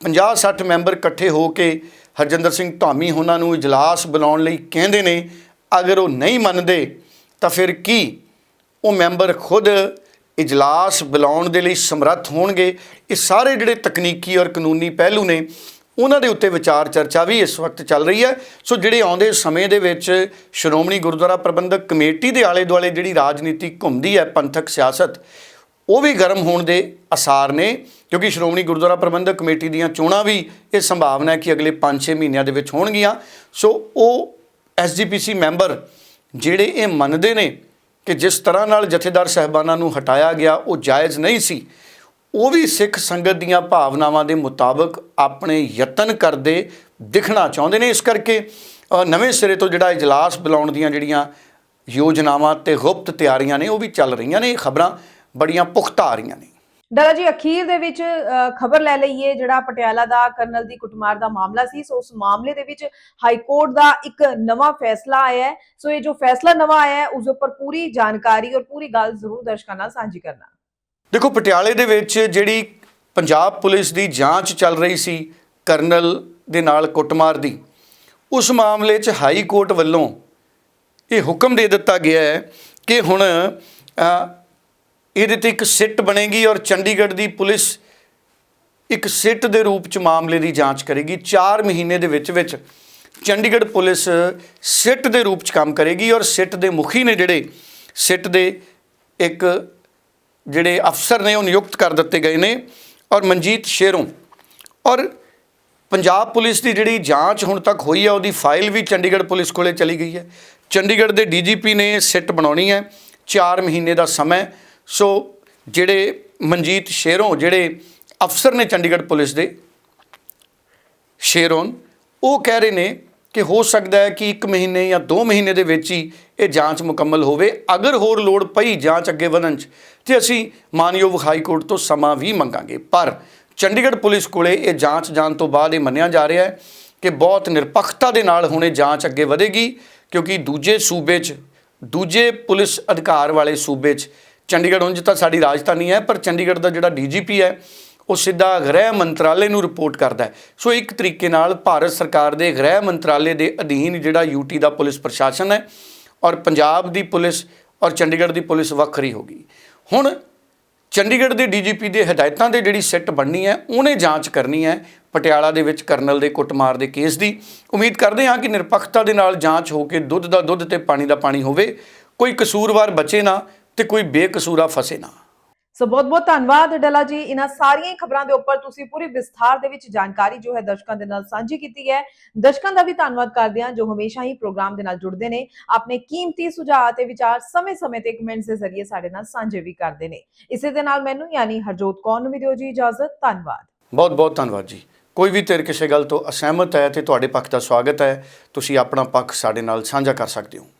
Speaker 2: 50-60 ਮੈਂਬਰ ਇਕੱਠੇ ਹੋ ਕੇ ਹਰਜਿੰਦਰ ਸਿੰਘ ਧਾਮੀ ਉਹਨਾਂ ਨੂੰ ਇਜਲਾਸ ਬੁਲਾਉਣ ਲਈ ਕਹਿੰਦੇ ਨੇ, ਅਗਰ ਉਹ ਨਹੀਂ ਮੰਨਦੇ ਤਾਂ ਫਿਰ ਕੀ? ਉਹ ਮੈਂਬਰ ਖੁਦ ਇਜਲਾਸ ਬੁਲਾਉਣ ਦੇ ਲਈ ਸਮਰੱਥ ਹੋਣਗੇ। ਇਹ ਸਾਰੇ ਜਿਹੜੇ ਤਕਨੀਕੀ ਔਰ ਕਾਨੂੰਨੀ ਪਹਿਲੂ ਨੇ ਉਹਨਾਂ ਦੇ ਉੱਤੇ ਵਿਚਾਰ ਚਰਚਾ ਵੀ ਇਸ ਵਕਤ ਚੱਲ ਰਹੀ ਹੈ। ਸੋ ਜਿਹੜੇ ਆਉਂਦੇ ਸਮੇਂ ਦੇ ਵਿੱਚ ਸ਼੍ਰੋਮਣੀ ਗੁਰਦੁਆਰਾ ਪ੍ਰਬੰਧਕ ਕਮੇਟੀ ਦੇ ਆਲੇ ਦੁਆਲੇ ਜਿਹੜੀ ਰਾਜਨੀਤੀ ਘੁੰਮਦੀ ਹੈ, ਪੰਥਕ ਸਿਆਸਤ, ਉਹ ਵੀ ਗਰਮ ਹੋਣ ਦੇ ਅਸਾਰ ਨੇ, ਕਿਉਂਕਿ ਸ਼੍ਰੋਮਣੀ ਗੁਰਦੁਆਰਾ ਪ੍ਰਬੰਧਕ ਕਮੇਟੀ ਦੀਆਂ ਚੋਣਾਂ ਵੀ ਇਹ ਸੰਭਾਵਨਾ ਹੈ ਕਿ ਅਗਲੇ 5-6 ਮਹੀਨਿਆਂ ਦੇ ਵਿੱਚ ਹੋਣਗੀਆਂ। ਸੋ ਉਹ ਐਸਜੀਪੀਸੀ ਮੈਂਬਰ ਜਿਹੜੇ ਇਹ ਮੰਨਦੇ ਨੇ ਕਿ ਜਿਸ ਤਰ੍ਹਾਂ ਨਾਲ ਜਥੇਦਾਰ ਸਹਿਬਾਨਾਂ ਨੂੰ ਹਟਾਇਆ ਗਿਆ, ਉਹ ਜਾਇਜ਼ ਨਹੀਂ ਸੀ। ਉਹ ਵੀ ਸਿੱਖ ਸੰਗਤ ਦੀਆਂ ਭਾਵਨਾਵਾਂ ਦੇ ਮੁਤਾਬਕ ਆਪਣੇ ਯਤਨ ਕਰਦੇ ਦਿਖਣਾ ਚਾਹੁੰਦੇ ਨੇ। ਇਸ ਕਰਕੇ ਨਵੇਂ ਸਿਰੇ ਤੋਂ ਜਿਹੜਾ ਇਜਲਾਸ ਬੁਲਾਉਣ ਦੀਆਂ ਜਿਹੜੀਆਂ ਯੋਜਨਾਵਾਂ ਤੇ ਗੁਪਤ ਤਿਆਰੀਆਂ ਨੇ, ਉਹ ਵੀ ਚੱਲ ਰਹੀਆਂ ਨੇ। ਇਹ ਖਬਰਾਂ ਬੜੀਆਂ ਪੁਖਤਾ ਆ ਰਹੀਆਂ ਨੇ।
Speaker 1: ਡਾਲਾ ਜੀ, ਅਖੀਰ ਦੇ ਵਿੱਚ ਖਬਰ ਲੈ ਲਈਏ। ਜਿਹੜਾ ਪਟਿਆਲਾ ਦਾ ਕਰਨਲ ਦੀ ਕੁੱਟਮਾਰ ਦਾ ਮਾਮਲਾ ਸੀ, ਸੋ ਉਸ ਮਾਮਲੇ ਦੇ ਵਿੱਚ ਹਾਈ ਕੋਰਟ ਦਾ ਇੱਕ ਨਵਾਂ ਫੈਸਲਾ ਆਇਆ ਹੈ। ਸੋ ਇਹ ਜੋ ਫੈਸਲਾ ਨਵਾਂ ਆਇਆ ਹੈ, ਉਸ ਉੱਪਰ ਪੂਰੀ ਜਾਣਕਾਰੀ ਔਰ ਪੂਰੀ ਗੱਲ ਜ਼ਰੂਰ ਦਰਸ਼ਕਾਂ ਨਾਲ ਸਾਂਝੀ ਕਰਨਾ।
Speaker 2: ਦੇਖੋ, ਪਟਿਆਲੇ ਦੇ ਵਿੱਚ ਜਿਹੜੀ ਪੰਜਾਬ ਪੁਲਿਸ ਦੀ ਜਾਂਚ ਚੱਲ ਰਹੀ ਸੀ ਕਰਨਲ ਦੇ ਨਾਲ ਕੁੱਟਮਾਰ ਦੀ, ਉਸ ਮਾਮਲੇ 'ਚ ਹਾਈ ਕੋਰਟ ਵੱਲੋਂ ਇਹ ਹੁਕਮ ਦੇ ਦਿੱਤਾ ਗਿਆ ਹੈ ਕਿ ਹੁਣ ਇਹਦੇ ਤੇ ਇੱਕ ਸਿੱਟ ਬਣੇਗੀ ਔਰ ਚੰਡੀਗੜ੍ਹ ਦੀ ਪੁਲਿਸ ਇੱਕ ਸਿੱਟ ਦੇ ਰੂਪ 'ਚ ਮਾਮਲੇ ਦੀ ਜਾਂਚ ਕਰੇਗੀ। 4 ਮਹੀਨੇ ਦੇ ਵਿੱਚ ਵਿੱਚ ਚੰਡੀਗੜ੍ਹ ਪੁਲਿਸ ਸਿੱਟ ਦੇ ਰੂਪ 'ਚ ਕੰਮ ਕਰੇਗੀ ਔਰ ਸਿੱਟ ਦੇ ਮੁਖੀ ਨੇ ਜਿਹੜੇ ਸਿੱਟ ਦੇ ਇੱਕ ਜਿਹੜੇ ਅਫਸਰ ਨੇ ਉਹ ਨਿਯੁਕਤ ਕਰ ਦਿੱਤੇ ਗਏ ਨੇ ਔਰ ਮਨਜੀਤ ਸ਼ੇਰੋਂ। ਔਰ ਪੰਜਾਬ ਪੁਲਿਸ ਦੀ ਜਿਹੜੀ ਜਾਂਚ ਹੁਣ ਤੱਕ ਹੋਈ ਹੈ ਉਹਦੀ ਫਾਈਲ ਵੀ ਚੰਡੀਗੜ੍ਹ ਪੁਲਿਸ ਕੋਲੇ ਚਲੀ ਗਈ ਹੈ। ਚੰਡੀਗੜ੍ਹ ਦੇ ਡੀਜੀਪੀ ਨੇ ਸਿੱਟ ਬਣਾਉਣੀ ਹੈ 4 ਮਹੀਨੇ ਦਾ ਸਮਾਂ ਸੋ ਜਿਹੜੇ ਮਨਜੀਤ ਸ਼ੇਰੋਂ, ਜਿਹੜੇ ਅਫਸਰ ਨੇ ਚੰਡੀਗੜ੍ਹ ਪੁਲਿਸ ਦੇ ਸ਼ੇਰੋਨ ਉਹ ਕਹਿ ਰਹੇ ਨੇ ਕਿ ਹੋ ਸਕਦਾ ਹੈ ਕਿ 1 ਮਹੀਨੇ ਜਾਂ 2 ਮਹੀਨੇ ਦੇ ਵਿੱਚ ਹੀ ਇਹ ਜਾਂਚ ਮੁਕੰਮਲ ਹੋਵੇ। ਅਗਰ ਹੋਰ ਲੋੜ ਪਈ ਜਾਂਚ ਅੱਗੇ ਵਧਣ 'ਚ, ਤੇ ਅਸੀਂ ਮਾਨਯੋਗ ਹਾਈ ਕੋਰਟ ਤੋਂ ਸਮਾਂ ਵੀ ਮੰਗਾਂਗੇ। ਪਰ ਚੰਡੀਗੜ੍ਹ ਪੁਲਿਸ ਕੋਲੇ ਇਹ ਜਾਂਚ ਜਾਣ ਤੋਂ ਬਾਅਦ ਇਹ ਮੰਨਿਆ ਜਾ ਰਿਹਾ ਹੈ ਕਿ ਬਹੁਤ ਨਿਰਪੱਖਤਾ ਦੇ ਨਾਲ ਹੁਣ ਇਹ ਜਾਂਚ ਅੱਗੇ ਵਧੇਗੀ, ਕਿਉਂਕਿ ਦੂਜੇ ਸੂਬੇ 'ਚ, ਦੂਜੇ ਪੁਲਿਸ ਅਧਿਕਾਰ ਵਾਲੇ ਸੂਬੇ 'ਚ ਚੰਡੀਗੜ੍ਹ ਉਂਝ ਤਾਂ ਸਾਡੀ ਰਾਜਧਾਨੀ ਹੈ, ਪਰ ਚੰਡੀਗੜ੍ਹ ਦਾ ਜਿਹੜਾ ਡੀਜੀਪੀ ਹੈ ਉਹ ਸਿੱਧਾ ਗ੍ਰਹਿ ਮੰਤਰਾਲੇ ਨੂੰ ਰਿਪੋਰਟ ਕਰਦਾ ਹੈ। ਸੋ ਇੱਕ ਤਰੀਕੇ ਨਾਲ ਭਾਰਤ ਸਰਕਾਰ ਦੇ ਗ੍ਰਹਿ ਮੰਤਰਾਲੇ ਦੇ ਅਧੀਨ ਜਿਹੜਾ ਯੂਟੀ ਦਾ ਪੁਲਿਸ ਪ੍ਰਸ਼ਾਸਨ ਹੈ ਔਰ ਪੰਜਾਬ ਦੀ ਪੁਲਿਸ ਔਰ ਚੰਡੀਗੜ੍ਹ ਦੀ ਪੁਲਿਸ ਵੱਖਰੀ ਹੋ ਗਈ। ਹੁਣ ਚੰਡੀਗੜ੍ਹ ਦੇ ਡੀਜੀਪੀ ਦੇ ਹਦਾਇਤਾਂ ਦੇ ਜਿਹੜੀ ਸਿੱਟ ਬਣਨੀ ਹੈ, ਉਹਨੇ ਜਾਂਚ ਕਰਨੀ ਹੈ ਪਟਿਆਲਾ ਦੇ ਵਿੱਚ ਕਰਨਲ ਦੇ ਕੁੱਟਮਾਰ ਦੇ ਕੇਸ ਦੀ। ਉਮੀਦ ਕਰਦੇ ਹਾਂ ਕਿ ਨਿਰਪੱਖਤਾ ਦੇ ਨਾਲ ਜਾਂਚ ਹੋ ਕੇ ਦੁੱਧ ਦਾ ਦੁੱਧ ਤੇ ਪਾਣੀ ਦਾ ਪਾਣੀ ਹੋਵੇ, ਕੋਈ ਕਸੂਰਵਾਰ ਬਚੇ ਨਾ ਤੇ ਕੋਈ ਬੇਕਸੂਰਾ ਫਸੇ ਨਾ।
Speaker 1: ਸੋ ਬਹੁਤ ਬਹੁਤ ਧੰਨਵਾਦ ਡਲਾ ਜੀ। ਇਹਨਾਂ ਸਾਰੀਆਂ ਖਬਰਾਂ ਦੇ ਉੱਪਰ ਤੁਸੀਂ ਪੂਰੀ ਵਿਸਥਾਰ ਦੇ ਵਿੱਚ ਜਾਣਕਾਰੀ ਜੋ ਹੈ ਦਰਸ਼ਕਾਂ ਦੇ ਨਾਲ ਸਾਂਝੀ ਕੀਤੀ ਹੈ। ਦਰਸ਼ਕਾਂ ਦਾ ਵੀ ਧੰਨਵਾਦ ਕਰਦੇ ਹਾਂ ਜੋ ਹਮੇਸ਼ਾ ਹੀ ਪ੍ਰੋਗਰਾਮ ਦੇ ਨਾਲ ਜੁੜਦੇ ਨੇ। ਆਪਣੇ ਕੀਮਤੀ ਸੁਝਾਅ ਤੇ ਵਿਚਾਰ ਸਮੇਂ-ਸਮੇਂ ਤੇ ਕਮੈਂਟਸ ਦੇ ਜ਼ਰੀਏ ਸਾਡੇ ਨਾਲ ਸਾਂਝੇ ਵੀ ਕਰਦੇ ਨੇ। ਇਸੇ ਦੇ ਨਾਲ ਮੈਨੂੰ ਯਾਨੀ ਹਰਜੋਤ ਕੌਰ ਨੂੰ ਵੀ ਦਿਓ ਜੀ ਇਜਾਜ਼ਤ। ਧੰਨਵਾਦ।
Speaker 2: ਬਹੁਤ ਬਹੁਤ ਧੰਨਵਾਦ ਜੀ। ਕੋਈ ਵੀ ਤੇਰੇ ਕਿਸੇ ਗੱਲ ਤੋਂ ਅਸਹਿਮਤ ਹੈ ਤੇ ਤੁਹਾਡੇ ਪੱਖ ਦਾ ਸਵਾਗਤ ਹੈ, ਤੁਸੀਂ ਆਪਣਾ ਪੱਖ ਸਾਡੇ ਨਾਲ ਸਾਂਝਾ ਕਰ ਸਕਦੇ ਹੋ।